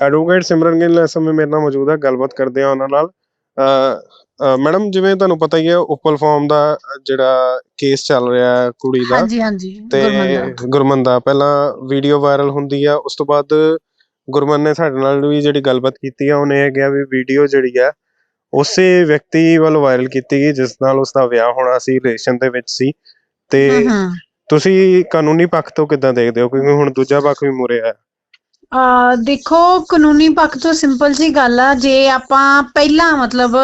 Advocate ਸਿਮਰਨ ਗਿੱਲ ਇਸ ਸਮੇਂ ਮੇਰੇ ਨਾਲ ਮੌਜੂਦ ਹੈ ਗੱਲਬਾਤ ਕਰਦੇ ਆ ਉਹਨਾਂ ਨਾਲ। ਮੈਡਮ ਜਿਵੇਂ ਤੁਹਾਨੂੰ ਪਤਾ ਹੀ ਹੈ ਉਪਲ ਫਾਰਮ ਦਾ ਜਿਹੜਾ ਕੇਸ ਚੱਲ ਰਿਹਾ ਹੈ ਕੁੜੀ ਦਾ ਹਾਂਜੀ ਹਾਂਜੀ ਤੇ ਗੁਰਮਨ ਦਾ। ਪਹਿਲਾਂ ਵੀਡੀਓ ਵਾਇਰਲ ਹੁੰਦੀ ਆ ਉਸ ਤੋਂ ਬਾਅਦ ਗੁਰਮਨ ਨੇ ਸਾਡੇ ਨਾਲ ਵੀ ਜਿਹੜੀ ਗੱਲਬਾਤ ਕੀਤੀ ਆ ਉਹਨੇ ਇਹ ਕਿਹਾ ਵੀ ਵੀਡੀਓ ਜਿਹੜੀ ਆ ਉਸੇ ਵਿਅਕਤੀ ਵੱਲੋਂ ਵਾਇਰਲ ਕੀਤੀ ਗਈ ਜਿਸ ਨਾਲ ਉਸ ਦਾ ਵਿਆਹ ਹੋਣਾ ਸੀ ਰਿਲੇਸ਼ਨ ਦੇ ਵਿੱਚ ਸੀ। ਤੇ ਤੁਸੀਂ ਕਾਨੂੰਨੀ ਪੱਖ ਤੋਂ ਕਿੱਦਾਂ ਦੇਖਦੇ ਹੋ? ਕਿਉਂਕਿ ਹੁਣ ਦੂਜਾ ਪੱਖ ਵੀ ਮੁਰੇ ਆ ਆ ਦੇਖੋ ਕਾਨੂੰਨੀ ਪੱਖ ਤੋਂ ਸਿੰਪਲ ਜੀ ਗੱਲ ਆ ਜੇ ਆਪਾਂ ਪਹਿਲਾਂ ਮਤਲਬ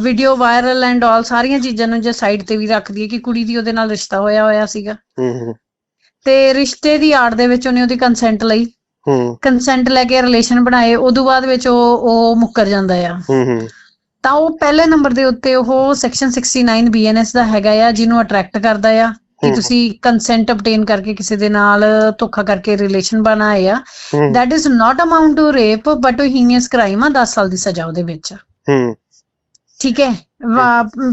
ਵੀਡੀਓ ਵਾਇਰਲ ਐਂਡ ਆਲ ਸਾਰੀਆਂ ਚੀਜ਼ਾਂ ਨੂੰ ਜੇ ਸਾਈਡ ਤੇ ਵੀ ਰੱਖ ਦਈਏ ਕਿ ਕੁੜੀ ਦੀ ਉਹਦੇ ਨਾਲ ਰਿਸ਼ਤਾ ਹੋਇਆ ਹੋਇਆ ਸੀਗਾ। ਹੂੰ ਤੇ ਰਿਸ਼ਤੇ ਦੀ ਆੜ ਦੇ ਵਿੱਚ ਉਹਨੇ ਉਹਦੀ ਕੰਸੈਂਟ ਲਈ। ਹੂੰ। ਕੰਸੈਂਟ ਲੈ ਕੇ ਰਿਲੇਸ਼ਨ ਬਣਾਏ ਉਦੋਂ ਬਾਅਦ ਵਿੱਚ ਉਹ ਉਹ ਮੁੱਕਰ ਜਾਂਦਾ ਆ। ਹੂੰ ਹੂੰ। ਤਾਂ ਉਹ ਪਹਿਲੇ ਨੰਬਰ ਦੇ ਉੱਤੇ ਉਹ ਸੈਕਸ਼ਨ 69 ਬੀਐਨਐਸ ਦਾ ਹੈਗਾ ਆ ਜਿਹਨੂੰ ਅਟਰੈਕਟ ਕਰਦਾ ਆ। ਕਿ। ਤੁਸੀਂ ਕੰਸੈਂਟ ਅਬਟੇਨ ਕਰਕੇ ਕਿਸੇ ਦੇ ਨਾਲ ਧੋਖਾ ਕਰਕੇ ਰਿਲੇਸ਼ਨ ਬਣਾਏ ਆ ਹੂੰ। that is not amount to rape but a heinous crime ਆ 10 ਸਾਲ ਦੀ ਸਜ਼ਾ ਉਹਦੇ ਵਿੱਚ। ਹੂੰ। ਠੀਕ ਹੈ?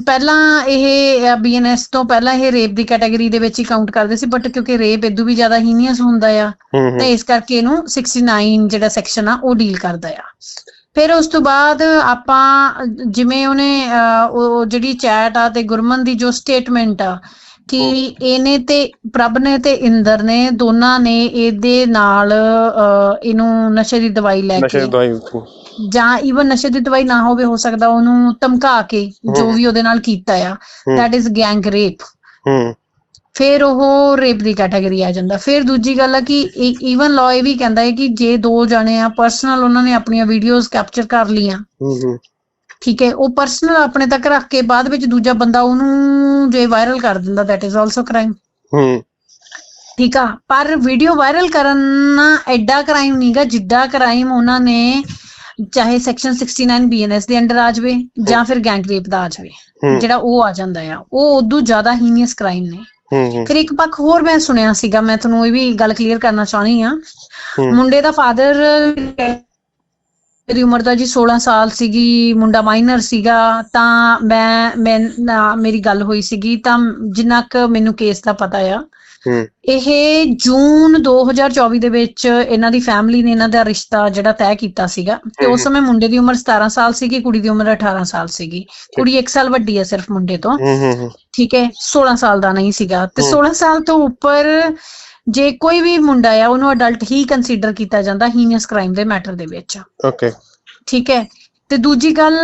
ਪਹਿਲਾਂ ਇਹ ਬੀਐਨਐਸ ਤੋਂ ਪਹਿਲਾਂ ਇਹ ਰੇਪ ਦੀ ਕੈਟਾਗਰੀ ਦੇ ਵਿੱਚ ਹੀ ਕਾਊਂਟ ਕਰਦੇ ਸੀ ਬਟ ਕਿਉਂਕਿ ਰੇਪ ਇਦੋਂ ਵੀ ਜ਼ਿਆਦਾ ਹੀਨੀਅਸ ਹੁੰਦਾ ਆ ਤੇ ਇਸ ਕਰਕੇ ਇਹਨੂੰ 69 ਜਿਹੜਾ ਸੈਕਸ਼ਨ ਆ ਉਹ ਡੀਲ ਕਰਦਾ ਆ। ਫਿਰ ਉਸ ਤੋਂ ਬਾਅਦ ਆਪਾਂ ਜਿਵੇਂ ਉਹਨੇ ਉਹ ਉਹ ਜਿਹੜੀ ਚੈਟ ਆ ਤੇ ਗੁਰਮਨ ਦੀ ਜੋ ਸਟੇਟਮੈਂਟ ਆ ਕਿ ਇਹਨੇ ਤੇ ਪ੍ਰਭ ਨੇ ਤੇ ਇੰਦਰ ਨੇ ਦੋਨਾਂ ਨੇ ਇਹਦੇ ਨਾਲ ਅਹ, ਇਹਨੂੰ ਨਸ਼ੇ ਦੀ ਦਵਾਈ ਲੈ ਨਸ਼ੇ ਦੀ ਕੇ ਜਾਂ ਈਵਨ ਨਸ਼ੇ ਦੀ ਦਵਾਈ ਨਾ ਹੋਵੇ ਹੋ ਸਕਦਾ ਉਹਨੂੰ ਧਮਕਾ ਕੇ ਜੋ ਹਮ। ਵੀ ਉਹਦੇ ਨਾਲ ਕੀਤਾ ਆ। Hmm. that is gang rape ਹੂੰ। ਫਿਰ ਉਹ ਰੇਪ ਦੀ ਕੈਟਾਗਰੀ ਆ ਜਾਂਦਾ। ਫਿਰ ਦੂਜੀ ਗੱਲ ਆ ਕਿ ਈਵਨ ਲਾਅ ਇਹ ਵੀ ਕਹਿੰਦਾ ਹੈ ਕਿ ਜੇ ਦੋ ਜਣੇ ਆ ਪਰਸਨਲ ਉਹਨਾਂ ਨੇ ਆਪਣੀਆਂ ਵੀਡੀਓਜ਼ ਕੈਪਚਰ ਕਰ ਲੀਆਂ ਹੂੰ ਹੂੰ। ਠੀਕ ਹੈ ਉਹ ਪਰਸਨਲ ਆਪਣੇ ਤੱਕ ਰੱਖ ਕੇ ਬਾਅਦ ਵਿੱਚ ਦੂਜਾ ਬੰਦਾ ਉਹਨੂੰ ਜੇ ਵਾਇਰਲ ਕਰ ਦਿੰਦਾ that is also crime. ਹੂੰ। ਠੀਕ ਆ ਪਰ ਵੀਡੀਓ ਵਾਇਰਲ ਕਰਨਾ ਐਡਾ ਕ੍ਰਾਈਮ ਨਹੀਂਗਾ ਜਿੱਡਾ ਕ੍ਰਾਈਮ ਉਹਨਾਂ ਨੇ ਚਾਹੇ ਸੈਕਸ਼ਨ 69 ਬੀਐਨਐਸ ਦੇ ਅੰਡਰ ਆ ਜਾਵੇ ਜਾਂ ਫਿਰ ਗੈਂਗ ਰੇਪ ਦਾ ਆ ਜਾਵੇ ਜਿਹੜਾ ਉਹ ਆ ਜਾਂਦਾ ਆ ਉਹ ਉਦੋਂ ਜ਼ਿਆਦਾ ਹੀਨੀਅਸ ਕ੍ਰਾਈਮ ਨੇ। ਫਿਰ ਇੱਕ ਪੱਖ ਹੋਰ ਮੈਂ ਸੁਣਿਆ ਸੀਗਾ ਮੈਂ ਤੁਹਾਨੂੰ ਇਹ ਵੀ ਗੱਲ ਕਲੀਅਰ ਕਰਨਾ ਚਾਹਣੀ ਆ। ਮੁੰਡੇ ਦਾ ਫਾਦਰ ਮੇਰੀ ਉਮਰ ਤਾਂ ਜੀ 16 ਸਾਲ ਸੀਗੀ ਮੁੰਡਾ ਮਾਈਨਰ ਸੀਗਾ ਤਾਂ ਮੈਂ ਮੈਂ ਮੇਰੀ ਗੱਲ ਹੋਈ ਸੀਗੀ ਤਾਂ ਜਿੰਨਾ ਕੁ ਮੈਨੂੰ ਕੇਸ ਦਾ ਪਤਾ ਆ ਇਹ ਜੂਨ 2024 ਦੇ ਵਿੱਚ ਇਹਨਾਂ ਦੀ ਫੈਮਿਲੀ ਨੇ ਇਹਨਾਂ ਦਾ ਰਿਸ਼ਤਾ ਜਿਹੜਾ ਤੈਅ ਕੀਤਾ ਸੀਗਾ ਤੇ ਉਸ। ਸਮੇਂ ਮੁੰਡੇ ਦੀ ਉਮਰ 17 ਸਾਲ ਸੀਗੀ ਕੁੜੀ ਦੀ ਉਮਰ 18 ਸਾਲ ਸੀਗੀ। ਕੁੜੀ 1 ਸਾਲ ਵੱਡੀ ਹੈ ਸਿਰਫ ਮੁੰਡੇ ਤੋਂ। ਠੀਕ ਹੈ 16 ਸਾਲ ਦਾ ਨਹੀਂ ਸੀਗਾ। ਤੇ ਹਮ। 16 ਸਾਲ ਤੋਂ ਉੱਪਰ ਜੇ ਕੋਈ ਵੀ ਮੁੰਡਾ ਆ ਉਹਨੂੰ ਅਡਲਟ ਹੀ ਕੰਸੀਡਰ ਕੀਤਾ ਜਾਂਦਾ ਹੀਨੀਅਸ ਕ੍ਰਾਈਮ ਦੇ ਮੈਟਰ ਦੇ ਵਿੱਚ। ਓਕੇ ਠੀਕ ਹੈ? ਤੇ ਦੂਜੀ ਗੱਲ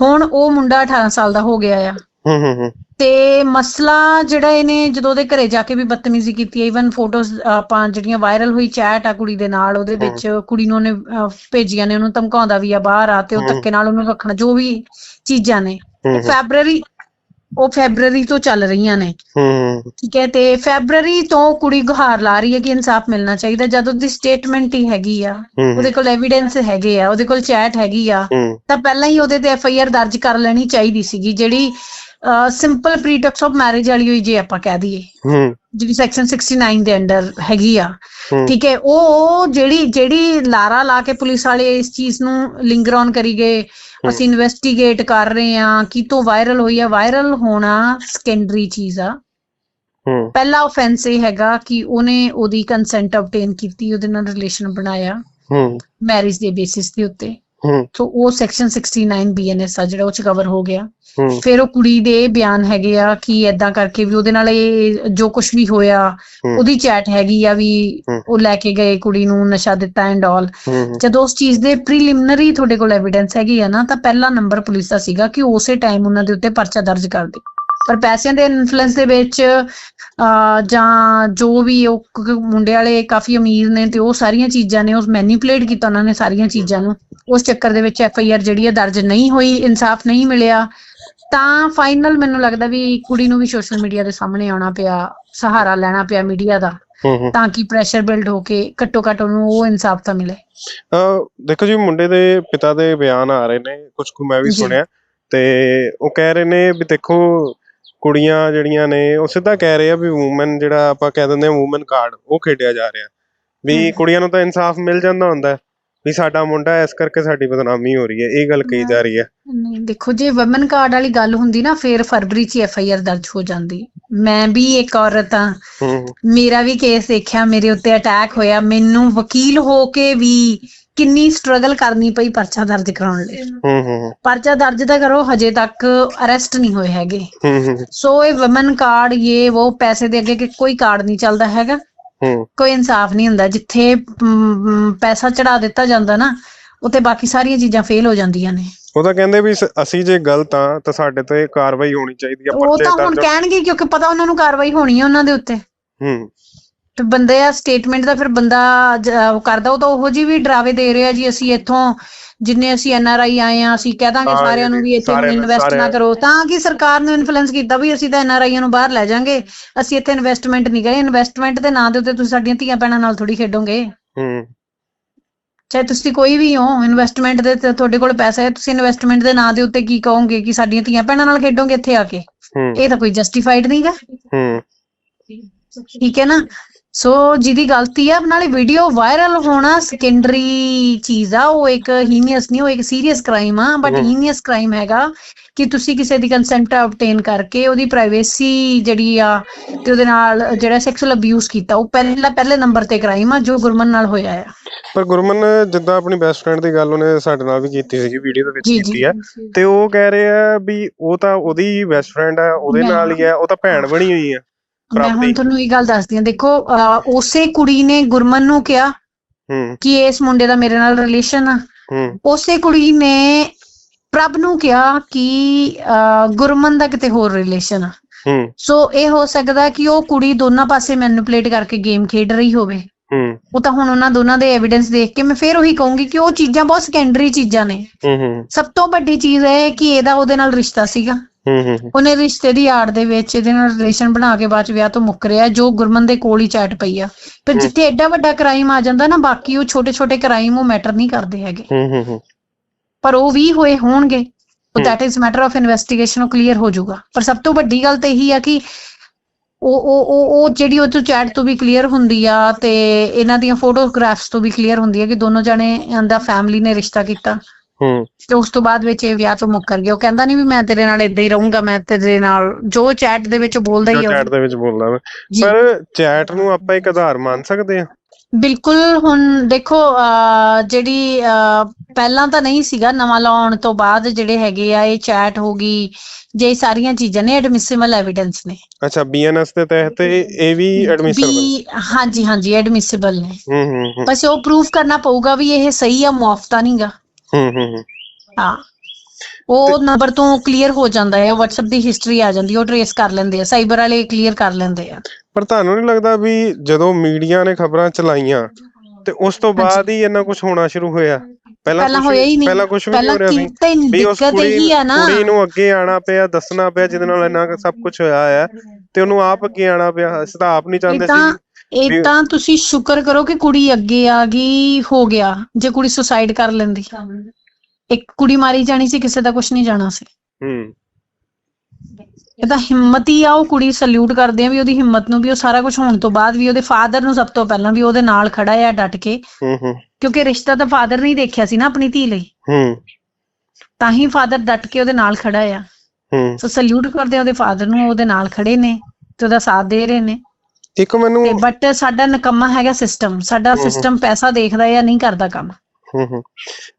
ਹੁਣ ਉਹ ਮੁੰਡਾ 18 ਸਾਲ ਦਾ ਹੋ ਗਿਆ ਆ। ਹੂੰ ਹੂੰ ਹੂੰ। ਤੇ ਮਸਲਾ ਜਿਹੜਾ ਇਹਨੇ ਜਦੋਂ ਉਹਦੇ ਘਰੇ ਜਾ ਕੇ ਵੀ ਬਦਤਮੀਜ਼ੀ ਕੀਤੀ ਹੈ ਇਵਨ ਫੋਟੋਜ਼ ਆਪਾਂ ਜਿਹੜੀਆਂ ਵਾਇਰਲ ਹੋਈ ਚੈਟ ਆ ਕੁੜੀ ਦੇ ਨਾਲ ਉਹਦੇ ਵਿੱਚ ਕੁੜੀ ਨੂੰ ਉਹਨੇ ਭੇਜੀਆਂ ਨੇ ਉਹਨੂੰ ਧਮਕਾਉਂਦਾ ਵੀ ਆ ਬਾਹਰ ਆ ਤੇ ਉਹ। ਧੱਕੇ ਨਾਲ ਉਹਨੂੰ ਰੱਖਣਾ ਜੋ ਵੀ ਚੀਜ਼ਾਂ ਨੇ। ਫੈਬਰਰੀ ਉਹ ਫੈਬਰਰੀ ਤੋਂ ਚੱਲ ਰਹੀਆਂ ਨੇ। ਹੂੰ। ਠੀਕ ਹੈ ਤੇ ਫੈਬਰਰੀ ਤੋਂ ਕੁੜੀ ਗੁਹਾਰ ਲਾ ਰਹੀ ਹੈ ਕਿ ਇਨਸਾਫ ਮਿਲਣਾ ਚਾਹੀਦਾ ਜਦੋਂ ਦੀ ਸਟੇਟਮੈਂਟ ਹੀ ਹੈਗੀ ਆ। ਉਹਦੇ ਕੋਲ ਐਵੀਡੈਂਸ ਹੈਗੇ ਆ ਉਹਦੇ ਕੋਲ ਚੈਟ ਹੈਗੀ ਆ। ਤਾਂ ਪਹਿਲਾਂ ਹੀ ਉਹਦੇ ਤੇ ਐਫ ਆਈ ਆਰ ਦਰਜ ਕਰ ਲੈਣੀ ਚਾਹੀਦੀ ਸੀਗੀ ਜਿਹੜੀ ਸਿੰਪਲ ਪ੍ਰੀਟੈਕਸ ਆਫ ਮੈਰਿਜ ਵਾਲੀ ਹੋਈ ਜੇ ਆਪਾਂ ਕਹਿ ਦਈਏ। ਹੂੰ। ਜਿਹੜੀ ਸੈਕਸ਼ਨ 69 ਦੇ ਅੰਡਰ ਹੈਗੀ ਆ। ਠੀਕ ਹੈ ਉਹ ਜਿਹੜੀ ਜਿਹੜੀ ਲਾਰਾ ਲਾ ਕੇ ਪੁਲਿਸ ਵਾਲੇ ਇਸ ਚੀਜ਼ ਨੂੰ ਲਿੰਗਰ ਔਨ ਕਰੀ ਗਏ ਅਸੀਂ ਇਨਵੈਸਟੀਗੇਟ ਕਰ ਰਹੇ ਆ ਕਿਤੋਂ ਵਾਇਰਲ ਹੋਈ ਆ ਵਾਇਰਲ ਹੋਣਾ ਸੈਕੰਡਰੀ ਚੀਜ਼ ਆ। ਹੂੰ। ਪਹਿਲਾ ਆਫੈਂਸ ਇਹ ਹੈਗਾ ਕਿ ਉਹਨੇ ਉਹਦੀ ਕੰਸੈਂਟ ਆਬਟੇਨ ਕੀਤੀ ਉਹਦੇ ਨਾਲ ਰਿਲੇਸ਼ਨ ਬਣਾਇਆ। ਹੂੰ। ਮੈਰਿਜ ਦੇ ਬੇਸਿਸ ਦੇ ਉੱਤੇ। ਸੋ ਉਹ ਸੈਕਸ਼ਨ 69 ਬੀਐਨਐਸ ਆ ਜਿਹੜਾ ਉਹ ਚ ਕਵਰ ਹੋ ਗਿਆ। ਫਿਰ ਉਹ ਕੁੜੀ ਦੇ ਬਿਆਨ ਹੈਗੇ ਆ ਕਿ ਐਦਾਂ ਕਰਕੇ ਵੀ ਉਹਦੇ ਨਾਲ ਇਹ ਜੋ ਕੁਝ ਵੀ ਹੋਇਆ। ਉਹਦੀ ਚੈਟ ਹੈਗੀ ਆ ਵੀ। ਉਹ ਲੈ ਕੇ ਗਏ ਕੁੜੀ ਨੂੰ ਨਸ਼ਾ ਦਿੱਤਾ ਐਂਡ ਆਲ ਜਦੋਂ ਉਸ ਚੀਜ਼ ਦੇ ਪ੍ਰੀਲਿਮਿਨਰੀ ਤੁਹਾਡੇ ਕੋਲ ਐਵੀਡੈਂਸ ਹੈਗੀ ਆ ਨਾ ਤਾਂ ਪਹਿਲਾ ਨੰਬਰ ਪੁਲਿਸ ਦਾ ਸੀਗਾ ਕਿ ਉਸੇ ਟਾਈਮ ਉਹਨਾਂ ਦੇ ਉੱਤੇ ਪਰਚਾ ਦਰਜ ਕਰ ਦੇ। ਪਰ ਪੈਸਿਆਂ ਦੇ ਇਨਫਲੂਐਂਸ ਦੇ ਵਿੱਚ ਜਾਂ ਜੋ ਵੀ ਉਹ ਮੁੰਡੇ ਵਾਲੇ ਕਾਫੀ ਅਮੀਰ ਨੇ ਤੇ ਉਹ ਸਾਰੀਆਂ ਚੀਜ਼ਾਂ ਨੇ ਉਸ ਮੈਨੀਪੂਲੇਟ ਕੀਤਾ ਉਹਨਾਂ ਨੇ ਸਾਰੀਆਂ ਚੀਜ਼ਾਂ ਨੂੰ। ਉਸ ਚੱਕਰ ਦੇ ਵਿੱਚ ਐਫ ਆਈ ਆਰ ਜਿਹੜੀ ਹੈ ਦਰਜ ਨਹੀਂ ਹੋਈ ਇਨਸਾਫ ਨਹੀਂ ਮਿਲਿਆ। ਤਾਂ ਫਾਈਨਲ ਮੈਨੂੰ ਲੱਗਦਾ ਵੀ ਕੁੜੀ ਨੂੰ ਵੀ ਸੋਸ਼ਲ ਮੀਡੀਆ ਦੇ ਸਾਹਮਣੇ ਆਉਣਾ ਪਿਆ ਸਹਾਰਾ ਲੈਣਾ ਪਿਆ ਮੀਡੀਆ ਦਾ। ਤਾਂ ਕਿ ਪ੍ਰੈਸ਼ਰ ਬਿਲਡ ਹੋ ਕੇ ਘੱਟੋ ਘੱਟ ਉਹਨੂੰ ਉਹ ਇਨਸਾਫ ਤਾਂ ਮਿਲੇ। ਦੇਖੋ ਜੀ ਮੁੰਡੇ ਦੇ ਪਿਤਾ ਦੇ ਬਿਆਨ ਆ ਰਹੇ ਨੇ ਕੁਝ ਕੁ ਮੈਂ ਵੀ। ਸੁਣਿਆ। ਤੇ ਉਹ ਕਹਿ ਰਹੇ ਨੇ ਵੀ ਦੇਖੋ ਕੁੜੀਆਂ ਜਿਹੜੀਆਂ ਨੇ ਉਹ ਸਿੱਧਾ ਕਹਿ ਰਹੇ ਆ ਵੀ ਔਮਨ ਜਿਹੜਾ ਆਪਾਂ ਕਹਿ ਦਿੰਦੇ ਆ ਔਮਨ ਕਾਰਡ ਉਹ ਖੇਡਿਆ ਜਾ ਰਿਹਾ। ਵੀ। ਕੁੜੀਆਂ ਨੂੰ ਤਾਂ ਇਨਸਾਫ ਮਿਲ ਜਾਂਦਾ ਹੁੰਦਾ ਹੈ, ਵੀ ਸਾਡਾ ਮੁੰਡਾ ਇਸ ਕਰਕੇ ਸਾਡੀ ਬਦਨਾਮੀ ਹੋ ਰਹੀ ਹੈ ਇਹ ਗੱਲ ਕਹੀ ਜਾ ਰਹੀ ਹੈ। ਨਹੀਂ ਦੇਖੋ ਜੇ ਵਮਨ ਕਾਰਡ ਵਾਲੀ ਗੱਲ ਹੁੰਦੀ ਨਾ ਫੇਰ ਫਰਵਰੀ ਚ ਐਫ ਆਈ ਆਰ ਦਰਜ ਹੋ ਜਾਂਦੀ ਮੈਂ ਵੀ ਇੱਕ ਔਰਤ ਆ ਹੂੰ। ਮੇਰਾ ਵੀ ਕੇਸ ਦੇਖਿਆ ਮੇਰੇ ਉੱਤੇ ਅਟੈਕ ਹੋਇਆ। ਮੈਨੂੰ ਵਕੀਲ ਹੋ ਕੇ ਵੀ ਕਿੰਨੀ ਸਟਰਗਲ ਕਰਨੀ ਪਈ ਪਰਚਾ ਦਰਜ ਕਰਾਉਣ ਲਈ। ਹੂੰ ਹੂੰ ਪਰਚਾ ਦਰਜ ਤਾਂ ਕਰੋ ਹਜੇ ਤੱਕ ਅਰੈਸਟ ਨਹੀਂ ਹੋਏ ਹੈਗੇ। ਹੂੰ ਹੂੰ ਸੋ ਇਹ ਵਮਨ ਕਾਰਡ ਇਹ ਉਹ ਪੈਸੇ ਦੇ ਅੱਗੇ ਕਿ ਕੋਈ ਕਾਰਡ ਨਹੀਂ ਚੱਲਦਾ ਹੈਗਾ। ਹੂੰ ਕੋਈ ਇਨਸਾਫ ਨਹੀਂ ਹੁੰਦਾ। ਜਿੱਥੇ ਮ, ਪੈਸਾ ਚੜਾ ਦਿੱਤਾ ਜਾਂਦਾ ਨਾ ਉੱਥੇ ਬਾਕੀ ਸਾਰੀਆਂ ਚੀਜ਼ਾਂ ਫੇਲ ਹੋ ਜਾਂਦੀਆਂ ਨੇ। ਉਹ ਤਾਂ ਕਹਿੰਦੇ ਵੀ ਸ- ਅਸੀਂ ਜੇ ਗਲਤ ਆ ਤਾਂ ਸਾਡੇ ਤੇ ਕਾਰਵਾਈ ਹੋਣੀ ਚਾਹੀਦੀ ਆ ਉਹ ਤਾਂ ਹੁਣ ਦਰਜ ਕਹਿਣਗੇ ਕਿਉਂਕਿ ਪਤਾ ਉਹਨਾਂ ਨੂੰ ਕਾਰਵਾਈ ਹੋਣੀ ਹੈ ਉਹਨਾਂ ਦੇ ਉੱਤੇ। ਹੂੰ ਤੇ ਬੰਦੇ ਆ ਸਟੇਟਮੈਂਟ ਦਾ ਫਿਰ ਬੰਦਾ ਜ- ਉਹ ਕਰਦਾ ਉਹ ਤਾਂ ਉਹੋ ਜੀ ਵੀ ਡਰਾਵੇ ਦੇ ਰਿਹਾ ਜੀ ਅਸੀਂ ਇੱਥੋਂ ਜਿੰਨੇ ਅਸੀਂ ਐਨ ਆਰ ਆਈ ਆਏ ਆ ਅਸੀਂ ਕਹਿ ਦਾਂਗੇ ਹਾਂ, ਸਾਰਿਆਂ ਨੂੰ ਵੀ ਇੱਥੇ ਸਾਰਿਆਂ ਨੂੰ- ਇਨਵੈਸਟ ਨਾ ਸਾਰਿਆਂ- ਕਰੋ। ਤਾਂ ਕਿ ਸਰਕਾਰ ਨੂੰ ਇਨਫਲੂਐਂਸ ਕੀਤਾ ਵੀ ਅਸੀਂ ਤਾਂ ਐਨ ਆਰ ਆਈਆਂ ਨੂੰ ਬਾਹਰ ਲੈ ਜਾਾਂਗੇ ਅਸੀਂ ਇੱਥੇ ਇਨਵੈਸਟਮੈਂਟ ਨਹੀਂ ਕਰੇ। ਇਨਵੈਸਟਮੈਂਟ ਦੇ ਨਾਂ ਦੇ ਉੱਤੇ ਤੁਸੀਂ ਸਾਡੀਆਂ ਧੀਆਂ ਭੈਣਾਂ ਨਾਲ ਥੋੜੀ ਖੇਡੋਗੇ। ਹੂੰ। ਚਾਹੇ ਤੁਸੀਂ ਕੋਈ ਵੀ ਹੋ ਇਨਵੈਸਟਮੈਂਟ ਦੇ ਤੇ ਤੁਹਾਡੇ ਕੋਲ ਪੈਸਾ ਹੈ ਤੁਸੀਂ ਇਨਵੈਸਟਮੈਂਟ ਦੇ ਨਾਂ ਦੇ ਉੱਤੇ ਕੀ ਕਹੋਗੇ ਕਿ ਸਾਡੀਆਂ ਧੀਆਂ ਭੈਣਾਂ ਨਾਲ ਖੇਡੋਗੇ ਇੱਥੇ ਆ ਕੇ? ਹੂੰ। ਇਹ ਤਾਂ ਕੋਈ ਜਸਟੀਫਾਈਡ ਨਹੀਂਗਾ। ਹੂੰ। ਠੀਕ ਹੈ ਨਾ? ਸੋ ਜਿਹਦੀ ਗਲਤੀ ਆ ਨਾਲੇ ਵੀਡੀਓ ਵਾਇਰਲ ਹੋਣਾ ਸੈਕੰਡਰੀ ਚੀਜ਼ ਆ ਉਹ ਇੱਕ ਹੀਨੀਅਸ ਨਹੀਂ ਉਹ ਇੱਕ ਸੀਰੀਅਸ ਕ੍ਰਾਈਮ ਆ ਬਟ। ਹੀਨੀਅਸ ਕ੍ਰਾਈਮ ਹੈਗਾ ਕਿ ਤੁਸੀਂ ਕਿਸੇ ਦੀ ਕੰਸੈਂਟ ਆਬਟੇਨ ਕਰਕੇ ਉਹਦੀ ਪ੍ਰਾਈਵੇਸੀ ਜਿਹੜੀ ਆ ਤੇ ਉਹਦੇ ਨਾਲ ਜਿਹੜਾ ਸੈਕਸੁਅਲ ਅਬਿਊਜ਼ ਕੀਤਾ ਉਹ ਪਹਿਲਾ ਪਹਿਲੇ ਨੰਬਰ ਤੇ ਕ੍ਰਾਈਮ ਆ ਜੋ ਗੁਰਮਨ ਨਾਲ ਹੋਇਆ ਆ। ਪਰ ਗੁਰਮਨ ਜਿੱਦਾਂ ਆਪਣੀ ਬੈਸਟ ਫਰੈਂਡ ਦੀ ਗੱਲ ਉਹਨੇ ਸਾਡੇ ਨਾਲ ਵੀ ਕੀਤੀ ਸੀਗੀ ਵੀਡੀਓ ਦੇ ਵਿੱਚ ਕੀਤੀ ਆ। ਤੇ ਉਹ ਕਹਿ ਰਹੇ ਵੀ ਉਹ ਤਾਂ ਉਹਦੀ ਬੈਸਟ ਫਰੈਂਡ ਆ ਉਹਦੇ ਨਾਲ ਹੀ ਆ ਉਹ ਤਾਂ ਭੈਣ ਬਣੀ ਹੋਈ ਆ। ਮੈਂ। ਹੁਣ ਤੁਹਾਨੂੰ ਇਹ ਗੱਲ ਦੱਸਦੀ ਹਾਂ। ਦੇਖੋ ਉਸੇ ਕੁੜੀ ਨੇ ਗੁਰਮਨ ਨੂੰ ਕਿਹਾ ਹੂੰ। ਕਿ ਇਸ ਮੁੰਡੇ ਦਾ ਮੇਰੇ ਨਾਲ ਰਿਲੇਸ਼ਨ ਆ। ਹੂੰ। ਉਸੇ ਕੁੜੀ ਨੇ ਪ੍ਰਭ ਨੂੰ ਕਿਹਾ ਕਿ ਗੁਰਮਨ ਦਾ ਕਿਤੇ ਹੋਰ ਰਿਲੇਸ਼ਨ ਆ। ਹੂੰ। ਸੋ ਇਹ ਹੋ ਸਕਦਾ ਕਿ ਉਹ ਕੁੜੀ ਦੋਨਾਂ ਪਾਸੇ ਮੈਨੀਪੂਲੇਟ ਕਰਕੇ ਗੇਮ ਖੇਡ ਰਹੀ ਹੋਵੇ। ਹੂੰ। ਉਹ ਤਾਂ ਹੁਣ ਉਹਨਾਂ ਦੋਨਾਂ ਦੇ ਐਵੀਡੈਂਸ ਦੇਖ ਕੇ ਮੈਂ ਫੇਰ ਉਹੀ ਕਹੂੰਗੀ ਕਿ ਉਹ ਚੀਜ਼ਾਂ ਬਹੁਤ ਸੈਕੰਡਰੀ ਚੀਜ਼ਾਂ ਨੇ। ਹੂੰ ਹੂੰ। ਸਭ ਤੋਂ ਵੱਡੀ ਚੀਜ਼ ਇਹ ਹੈ ਕਿ ਇਹਦਾ ਉਹਦੇ ਨਾਲ ਰਿਸ਼ਤਾ ਸੀਗਾ। ਹੂੰ ਹੂੰ ਉਹਨੇ ਰਿਸ਼ਤੇ ਦੀ ਆੜ ਦੇ ਵਿੱਚ ਇਹਦੇ ਨਾਲ ਰਿਲੇਸ਼ਨ ਬਣਾ ਕੇ ਬਾਅਦ ਚ ਵਿਆਹ ਤੋਂ ਮੁੱਕ ਰਿਹਾ ਜੋ ਗੁਰਮਨ ਦੇ ਕੋਲ ਹੀ ਚੈਟ ਪਈ ਆ। ਪਰ। ਜਿੱਥੇ ਐਡਾ ਵੱਡਾ ਕ੍ਰਾਈਮ ਆ ਜਾਂਦਾ ਨਾ ਬਾਕੀ ਉਹ ਛੋਟੇ ਛੋਟੇ ਕ੍ਰਾਈਮ ਉਹ ਮੈਟਰ ਨਹੀਂ ਕਰਦੇ ਹੈਗੇ। ਹੂੰ ਹੂੰ ਹੂੰ। ਪਰ ਉਹ ਵੀ ਹੋਏ ਹੋਣਗੇ। ਉਹ। That is matter of investigation ਉਹ ਕਲੀਅਰ ਹੋ ਜਾਊਗਾ। ਪਰ ਸਭ ਤੋਂ ਵੱਡੀ ਗੱਲ ਤਾਂ ਇਹੀ ਆ ਕਿ ਉਹ ਉਹ ਉਹ ਉਹ ਜਿਹੜੀ ਉਹ ਤੋਂ ਚੈਟ ਤੋਂ ਵੀ ਕਲੀਅਰ ਹੁੰਦੀ ਆ ਤੇ ਇਹਨਾਂ ਦੀਆਂ ਫੋਟੋਗ੍ਰਾਫਸ ਤੋਂ ਵੀ ਕਲੀਅਰ ਹੁੰਦੀ ਆ ਕਿ ਦੋਨੋਂ ਜਣੇ ਦਾ ਫੈਮਿਲੀ ਨੇ ਰਿਸ਼ਤਾ ਕੀਤਾ। ਹੂੰ। ਤੇ ਉਸ ਤੋਂ ਬਾਅਦ ਵਿੱਚ ਇਹ ਵਿਆਹ ਤੋਂ ਮੁੱਕਰ ਗਿਆ। ਉਹ ਕਹਿੰਦਾ ਨਹੀਂ ਵੀ ਮੈਂ ਤੇਰੇ ਨਾਲ ਇਦਾਂ ਹੀ ਰਹੂੰਗਾ ਮੈਂ ਤੇਰੇ ਨਾਲ ਜੋ ਚੈਟ ਦੇ ਵਿੱਚ ਬੋਲਦਾ ਹੀ ਚੈਟ ਦੇ ਵਿੱਚ ਬੋਲਦਾ ਮੈਂ। ਪਰ ਚੈਟ ਨੂੰ ਆਪਾਂ ਇੱਕ ਆਧਾਰ ਮੰਨ ਸਕਦੇ ਆ ਬਿਲਕੁਲ ਹੁਣ ਦੇਖੋ ਜਿਹੜੀ ਪਹਿਲਾਂ ਤਾਂ ਨਹੀਂ ਸੀਗਾ ਨਵਾਂ ਲਾਉਣ ਤੋਂ ਬਾਅਦ ਜਿਹੜੇ ਹੈਗੇ ਆ ਇਹ ਚੈਟ ਹੋ ਗਈ ਜੇ ਸਾਰੀਆਂ ਚੀਜ਼ਾਂ ਨੇ ਐਡਮਿਸਿਬਲ ਐਵੀਡੈਂਸ ਨੇ। ਅੱਛਾ ਬੀਐਨਐਸ ਦੇ ਤਹਿਤ ਇਹ ਵੀ ਐਡਮਿਸ਼ਨ ਵੀ ਹਾਂਜੀ ਹਾਂਜੀ ਐਡਮਿਸਿਬਲ ਨੇ। ਹੂੰ ਹੂੰ ਬਸ ਉਹ ਪ੍ਰੂਫ ਕਰਨਾ ਪਊਗਾ ਵੀ ਇਹ ਸਹੀ ਆ ਮੁਆਫਤਾ ਨਹੀਂਗਾ ਹੂੰ ਹੂੰ ਹੂੰ। ਹਾਂ। ਉਹ ਨੰਬਰ ਤੋਂ ਕਲੀਅਰ ਹੋ ਜਾਂਦਾ ਹੈ WhatsApp ਦੀ ਹਿਸਟਰੀ ਆ ਜਾਂਦੀ ਹੈ, ਉਹ ਟਰੇਸ ਕਰ ਲੈਂਦੇ ਆ ਸਾਈਬਰ ਵਾਲੇ ਕਲੀਅਰ ਕਰ ਲੈਂਦੇ ਆ। ਪਰ ਤੁਹਾਨੂੰ ਨਹੀਂ ਲੱਗਦਾ ਵੀ ਜਦੋਂ ਮੀਡੀਆ ਨੇ ਖਬਰਾਂ ਚਲਾਈਆਂ ਤੇ ਉਸ ਤੋਂ ਬਾਅਦ ਹੀ ਇੰਨਾ ਕੁਝ ਹੋਣਾ ਸ਼ੁਰੂ ਹੋਇਆ? ਪਹਿਲਾਂ ਹੋਇਆ ਹੀ ਨਹੀਂ। ਪਹਿਲਾਂ ਕੁਝ ਵੀ ਨਹੀਂ ਹੋ ਰਿਹਾ ਸੀ ਵੀ ਉਸ ਕੁੜੀ ਆ ਕੁੜੀ ਨੂੰ ਅੱਗੇ ਆਣਾ ਪਿਆ ਦੱਸਣਾ ਪਿਆ ਜਿਹਦੇ ਨਾਲ ਕੁ ਸਭ ਕੁਝ ਹੋਇਆ ਹੈ ਤੇ ਉਹਨੂੰ ਆਪ ਅੱਗੇ ਆਣਾ ਪਿਆ ਅਸੀਂ ਤਾਂ ਆਪ ਨਹੀਂ ਚਾਹੁੰਦੇ ਸੀ ਇਹ ਤਾਂ ਤੁਸੀਂ ਸ਼ੁਕਰ ਕਰੋ ਕਿ ਕੁੜੀ ਅੱਗੇ ਆ ਗਈ ਹੋ ਗਿਆ। ਜੇ ਕੁੜੀ ਸੁਸਾਈਡ ਕਰ ਲੈਂਦੀ। ਇੱਕ ਕੁੜੀ ਮਾਰੀ ਜਾਣੀ ਸੀ ਕਿਸੇ ਦਾ ਕੁਝ ਨਹੀਂ ਜਾਣਾ ਸੀ। ਹੂੰ। ਇਹ ਤਾਂ ਹਿੰਮਤ ਹੀ ਆ ਉਹ ਕੁੜੀ ਸਲੂਟ ਕਰਦੇ ਆ ਵੀ ਉਹਦੀ ਹਿੰਮਤ ਨੂੰ ਵੀ ਉਹ ਸਾਰਾ ਕੁਝ ਹੋਣ ਤੋਂ ਬਾਅਦ ਵੀ ਉਹਦੇ ਫਾਦਰ ਨੂੰ ਸਭ ਤੋਂ ਪਹਿਲਾਂ ਵੀ ਉਹਦੇ ਨਾਲ ਖੜਾ ਆ ਡਟ ਕੇ। ਹੂੰ ਹੂੰ। ਕਿਉਂਕਿ ਰਿਸ਼ਤਾ ਤਾਂ ਫਾਦਰ ਨੇ ਹੀ ਦੇਖਿਆ ਸੀ ਨਾ ਆਪਣੀ ਧੀ ਲਈ। ਹੂੰ। ਤਾਂ ਹੀ ਫਾਦਰ ਡਟ ਕੇ ਉਹਦੇ ਨਾਲ ਖੜਾ ਆ। ਹੂੰ। ਸੋ ਸਲੂਟ ਕਰਦੇ ਆ ਉਹਦੇ ਫਾਦਰ ਨੂੰ ਉਹਦੇ ਨਾਲ ਖੜੇ ਨੇ ਤੇ ਉਹਦਾ ਸਾਥ ਦੇ ਰਹੇ ਨੇ। ਇੱਕ ਮੈਨੂੰ ਤੇ ਬਟ ਸਾਡਾ ਨਕਮਾ ਹੈਗਾ ਸਿਸਟਮ ਸਾਡਾ। ਸਿਸਟਮ ਪੈਸਾ ਦੇਖਦਾ ਜਾਂ ਨਹੀਂ ਕਰਦਾ ਕੰਮ ਹੂੰ ਹੂੰ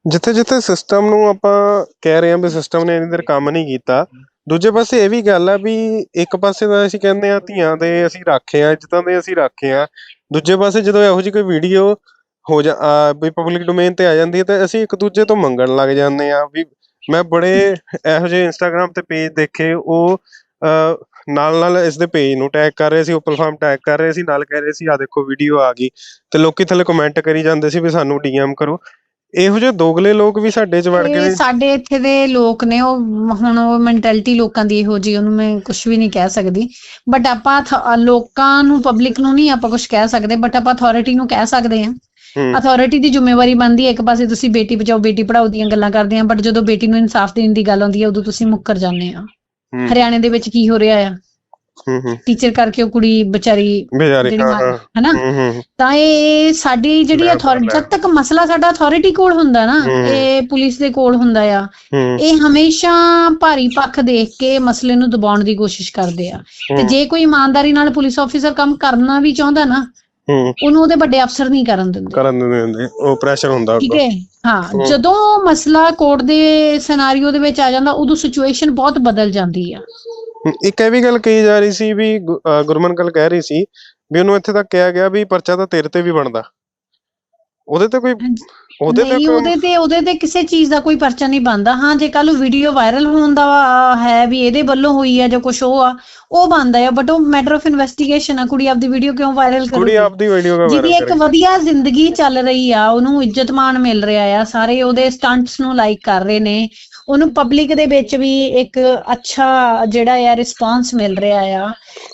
ਜਿੱਥੇ ਜਿੱਥੇ ਸਿਸਟਮ ਨੂੰ ਆਪਾਂ ਕਹਿ ਰਹੇ ਹਾਂ ਵੀ ਸਿਸਟਮ ਨੇ ਇੰਨੀ ਦੇਰ ਕੰਮ ਨਹੀਂ ਕੀਤਾ ਦੂਜੇ ਪਾਸੇ ਇਹ ਵੀ ਗੱਲ ਆ ਵੀ ਇੱਕ ਪਾਸੇ ਤਾਂ ਅਸੀਂ ਕਹਿੰਦੇ ਆ ਧੀਆਂ ਦੇ ਅਸੀਂ ਰੱਖੇ ਆ ਇੱਜ਼ਤਾਂ ਦੇ ਅਸੀਂ ਰੱਖੇ ਆ ਦੂਜੇ ਪਾਸੇ ਜਦੋਂ ਇਹੋ ਜਿਹੀ ਕੋਈ ਵੀਡੀਓ ਹੋ ਜਾ ਆ ਵੀ ਪਬਲਿਕ ਡੋਮੇਨ ਤੇ ਆ ਜਾਂਦੀ ਹੈ ਤਾਂ ਅਸੀਂ ਇੱਕ ਦੂਜੇ ਤੋਂ ਮੰਗਣ ਲੱਗ ਜਾਂਦੇ ਆ ਵੀ ਮੈਂ ਬੜੇ ਇਹੋ ਜਿਹੇ ਇੰਸਟਾਗ੍ਰam ਤੇ ਪੇਜ ਦੇਖੇ ਉਹ ਨਾਲ ਨਾਲ ਇਸ ਦੇ ਪੇਜ ਨੂੰ ਟੈਗ ਕਰ ਰਹੇ ਸੀ ਓਪਨ ਫਾਰਮ ਟੈਗ ਕਰ ਰਹੇ ਸੀ ਨਾਲ ਕਹਿ ਰਹੇ ਸੀ ਆ ਦੇਖੋ ਵੀਡੀਓ ਆ ਗਈ। ਤੇ ਲੋਕੀ ਥੱਲੇ ਕਮੈਂਟ ਕਰੀ ਜਾਂਦੇ ਸੀ ਵੀ ਸਾਨੂੰ ਡੀਐਮ ਕਰੋ। ਇਹੋ ਜਿਹੇ ਦੋਗਲੇ ਲੋਕ ਵੀ ਸਾਡੇ ਚ ਵੜ ਗਏ ਨੇ। ਸਾਡੇ ਇੱਥੇ ਦੇ ਲੋਕ ਨੇ ਉਹ ਹੁਣ ਉਹ ਮੈਂਟੈਲਿਟੀ ਲੋਕਾਂ ਦੀ ਇਹੋ ਜੀ ਉਹਨੂੰ ਮੈਂ ਕੁਝ ਵੀ ਨਹੀਂ ਕਹਿ ਸਕਦੀ। ਬਟ ਆਪਾਂ ਲੋਕਾਂ ਨੂੰ ਪਬਲਿਕ ਨੂੰ ਨਹੀਂ ਆਪਾਂ ਕੁਝ ਕਹਿ ਸਕਦੇ ਬਟ ਆਪਾਂ ਅਥਾਰਟੀ ਨੂੰ ਕਹਿ ਸਕਦੇ ਹਾਂ। ਅਥਾਰਟੀ ਦੀ ਜ਼ਿੰਮੇਵਾਰੀ ਬਣਦੀ ਹੈ ਇੱਕ ਪਾਸੇ ਤੁਸੀਂ ਬੇਟੀ ਬਚਾਓ ਬੇਟੀ ਪੜਾਓ ਦੀਆਂ ਗੱਲਾਂ ਕਰਦੇ ਆ ਬਟ ਜਦੋਂ ਬੇਟੀ ਨੂੰ ਇਨਸਾਫ ਦੇਣ ਦੀ ਗੱਲ ਆਉਂਦੀ ਹੈ ਉਦੋਂ ਤੁਸੀਂ ਮੁੱਕਰ ਜਾਂਦੇ ਆ ਹਰਿਆਣੇ ਦੇ ਵਿੱਚ ਕੀ ਹੋ ਰਿਹਾ ਆ? ਹੂੰ ਹੂੰ। ਟੀਚਰ ਕਰਕੇ ਉਹ ਕੁੜੀ ਵਿਚਾਰੀ ਜਿਹੜੀ ਹਾਂ ਮਾਰ- ਹਾਂ ਹਨਾ? ਹੂੰ ਹੂੰ। ਤਾਂ ਇਹ ਸਾਡੀ ਜਿਹੜੀ ਲੈ ਅਥਾਰਟੀ। ਜਦ ਤੱਕ ਮਸਲਾ ਸਾਡਾ ਅਥਾਰਟੀ ਕੋਲ ਹੁੰਦਾ ਨਾ ਹਮ। ਇਹ ਪੁਲਿਸ ਦੇ ਕੋਲ ਹੁੰਦਾ ਆ ਹੂੰ। ਇਹ ਹਮੇਸ਼ਾ ਭਾਰੀ ਪੱਖ ਦੇਖ ਕੇ ਮਸਲੇ ਨੂੰ ਦਬਾਉਣ ਦੀ ਕੋਸ਼ਿਸ਼ ਕਰਦੇ ਆ। ਤੇ ਹੂੰ, ਜੇ ਕੋਈ ਇਮਾਨਦਾਰੀ ਨਾਲ ਪੁਲਿਸ ਆਫੀਸਰ ਕੰਮ ਕਰਨਾ ਵੀ ਚਾਹੁੰਦਾ ਨਾ ਹੂੰ। ਉਹਨੂੰ ਉਹਦੇ ਵੱਡੇ ਅਫਸਰ ਨਹੀਂ ਕਰਨ ਦਿੰਦੇ। ਕਰਨ ਦਿੰਦੇ। ਹੁੰਦੇ ਉਹ ਪ੍ਰੈਸ਼ਰ ਹੁੰਦਾ ਠੀਕ। ਹੈ? ਹਾਂ। ਜਦੋਂ ਮਸਲਾ ਕੋਰਟ ਦੇ ਸਿਨੈਰੀਓ ਦੇ ਵਿੱਚ ਆ ਜਾਂਦਾ ਉਦੋਂ ਸਿਚੁਏਸ਼ਨ ਬਹੁਤ ਬਦਲ ਜਾਂਦੀ ਆ। ਇੱਕ ਇਹ ਵੀ ਗੱਲ ਕਹੀ ਜਾ ਰਹੀ ਸੀ ਵੀ ਗੁਰਮਨ ਗੱਲ ਕਹਿ ਰਹੀ ਸੀ ਵੀ ਉਹਨੂੰ ਇੱਥੇ ਤੱਕ ਕਿਹਾ ਗਿਆ ਵੀ ਪਰਚਾ ਤਾਂ ਤੇਰੇ ਤੇ ਵੀ ਬਣਦਾ। ਉਹਦੇ ਤੇ ਕੋਈ ਉਹਦੇ ਤੇ ਨਹੀਂ ਕੋਈ ਉਹਦੇ ਤੇ ਉਹਦੇ ਤੇ ਕਿਸੇ ਚੀਜ਼ ਦਾ ਕੋਈ ਪਰਚਾ ਨਹੀਂ ਬਣਦਾ। ਹਾਂ ਜੇ ਕੱਲ ਵੀਡੀਓ ਵਾਇਰਲ ਹੋਣ ਦਾ ਹੈ ਵੀ ਇਹਦੇ ਵੱਲੋਂ ਹੋਈ ਆ ਜਾਂ ਕੁਝ ਉਹ ਆ ਉਹ ਬਣਦਾ ਆ ਬਟ ਉਹ ਮੈਟਰ ਆਫ ਇਨਵੈਸਟੀਗੇਸ਼ਨ ਆ। ਕੁੜੀ ਆਪਦੀ ਵੀਡੀਓ ਕਿਉਂ ਵਾਇਰਲ ਕੁੜੀ ਕਰੂਗੀ ਆਪਦੀ ਵੀਡੀਓ ਦਾ ਜਿਹਦੀ ਇੱਕ ਕਰੇ ਵਧੀਆ ਜ਼ਿੰਦਗੀ ਚੱਲ ਰਹੀ ਆ ਉਹਨੂੰ ਇੱਜ਼ਤ ਮਾਣ ਮਿਲ ਰਿਹਾ ਆ। ਸਾਰੇ ਉਹਦੇ ਸਟੰਟਸ ਨੂੰ ਲਾਈਕ ਕਰ ਰਹੇ ਨੇ। ਉਹਨੂੰ ਪਬਲਿਕ ਦੇ ਵਿੱਚ ਵੀ ਇੱਕ ਅੱਛਾ ਜਿਹੜਾ ਆ ਰਿਸਪਾਂਸ ਮਿਲ ਰਿਹਾ ਆ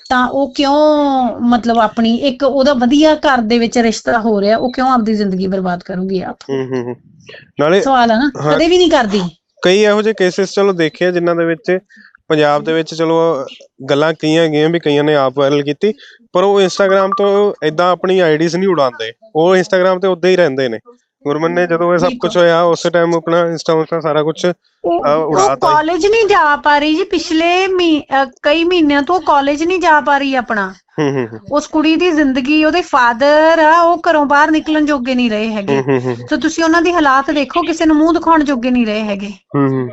ਤਾਂ ਉਹ ਕਿਉਂ ਮਤਲਬ ਆਪਣੀ ਇੱਕ ਉਹਦਾ ਵਧੀਆ ਘਰ ਦੇ ਵਿੱਚ ਰਿਸ਼ਤਾ ਹੋ ਰਿਹਾ ਉਹ ਕਿਉਂ ਆਪਦੀ ਜ਼ਿੰਦਗੀ ਬਰਬਾਦ ਕਰੂਗੀ ਆਪ ਹੂੰ ਹੂੰ ਹੂੰ। ਨਾਲੇ ਸਵਾਲ ਆ ਨਾ ਹਾਂ। ਕਦੇ ਵੀ ਨਹੀਂ ਕਰਦੀ ਕਈ ਇਹੋ ਜਿਹੇ ਕੇਸਿਸ ਚਲੋ ਦੇਖੇ ਜਿਨ੍ਹਾਂ ਦੇ ਵਿੱਚ ਪੰਜਾਬ ਦੇ ਵਿੱਚ ਚਲੋ ਗੱਲਾਂ ਕਈਆਂ ਗਈਆਂ ਵੀ ਕਈਆਂ ਨੇ ਆਪ ਵਾਇਰਲ ਕੀਤੀ ਪਰ ਉਹ ਇੰਸਟਾਗ੍ਰam ਤੋਂ ਇਦਾਂ ਆਪਣੀ ਆਈਡੀਜ਼ ਨਹੀਂ ਉਡਾਉਂਦੇ ਉਹ ਇੰਸਟਾਗ੍ਰam ਤੇ ਉਦਾਂ ਹੀ ਰਹਿੰਦੇ ਨੇ ਗੁਰਮਨ ਨੇ ਜਦੋਂ ਇਹ ਸਭ ਕੁਝ ਹੋਇਆ ਉਸੇ ਟਾਈਮ ਆਪਣਾ ਇੰਸਟਾ ਉਸਟਾ ਸਾਰਾ ਕੁਝ ਉਹ। ਕਾਲਜ ਨਹੀਂ ਜਾ ਪਾ ਰਹੀ ਜੀ। ਪਿਛਲੇ ਮਹੀ- ਕਈ ਮਹੀਨਿਆਂ ਤੋਂ ਕਾਲਜ ਨਹੀਂ ਜਾ ਪਾ ਰਹੀ ਆਪਣਾ। ਹੂੰ ਹੂੰ ਹੂੰ। ਉਸ ਕੁੜੀ ਦੀ ਜ਼ਿੰਦਗੀ ਉਹਦੇ ਫਾਦਰ ਆ ਉਹ ਘਰੋਂ ਬਾਹਰ ਨਿਕਲਣ ਜੋਗੇ ਨਹੀਂ ਰਹੇ ਹੈਗੇ। ਹੂੰ ਤੁਸੀਂ ਉਹਨਾਂ ਦੀ ਹਾਲਾਤ ਦੇਖੋ ਕਿਸੇ ਨੂੰ ਮੂੰਹ ਦਿਖਾਉਣ ਜੋਗੇ ਨਹੀਂ ਰਹੇ ਹੈਗੇ। ਹੂੰ ਹੂੰ।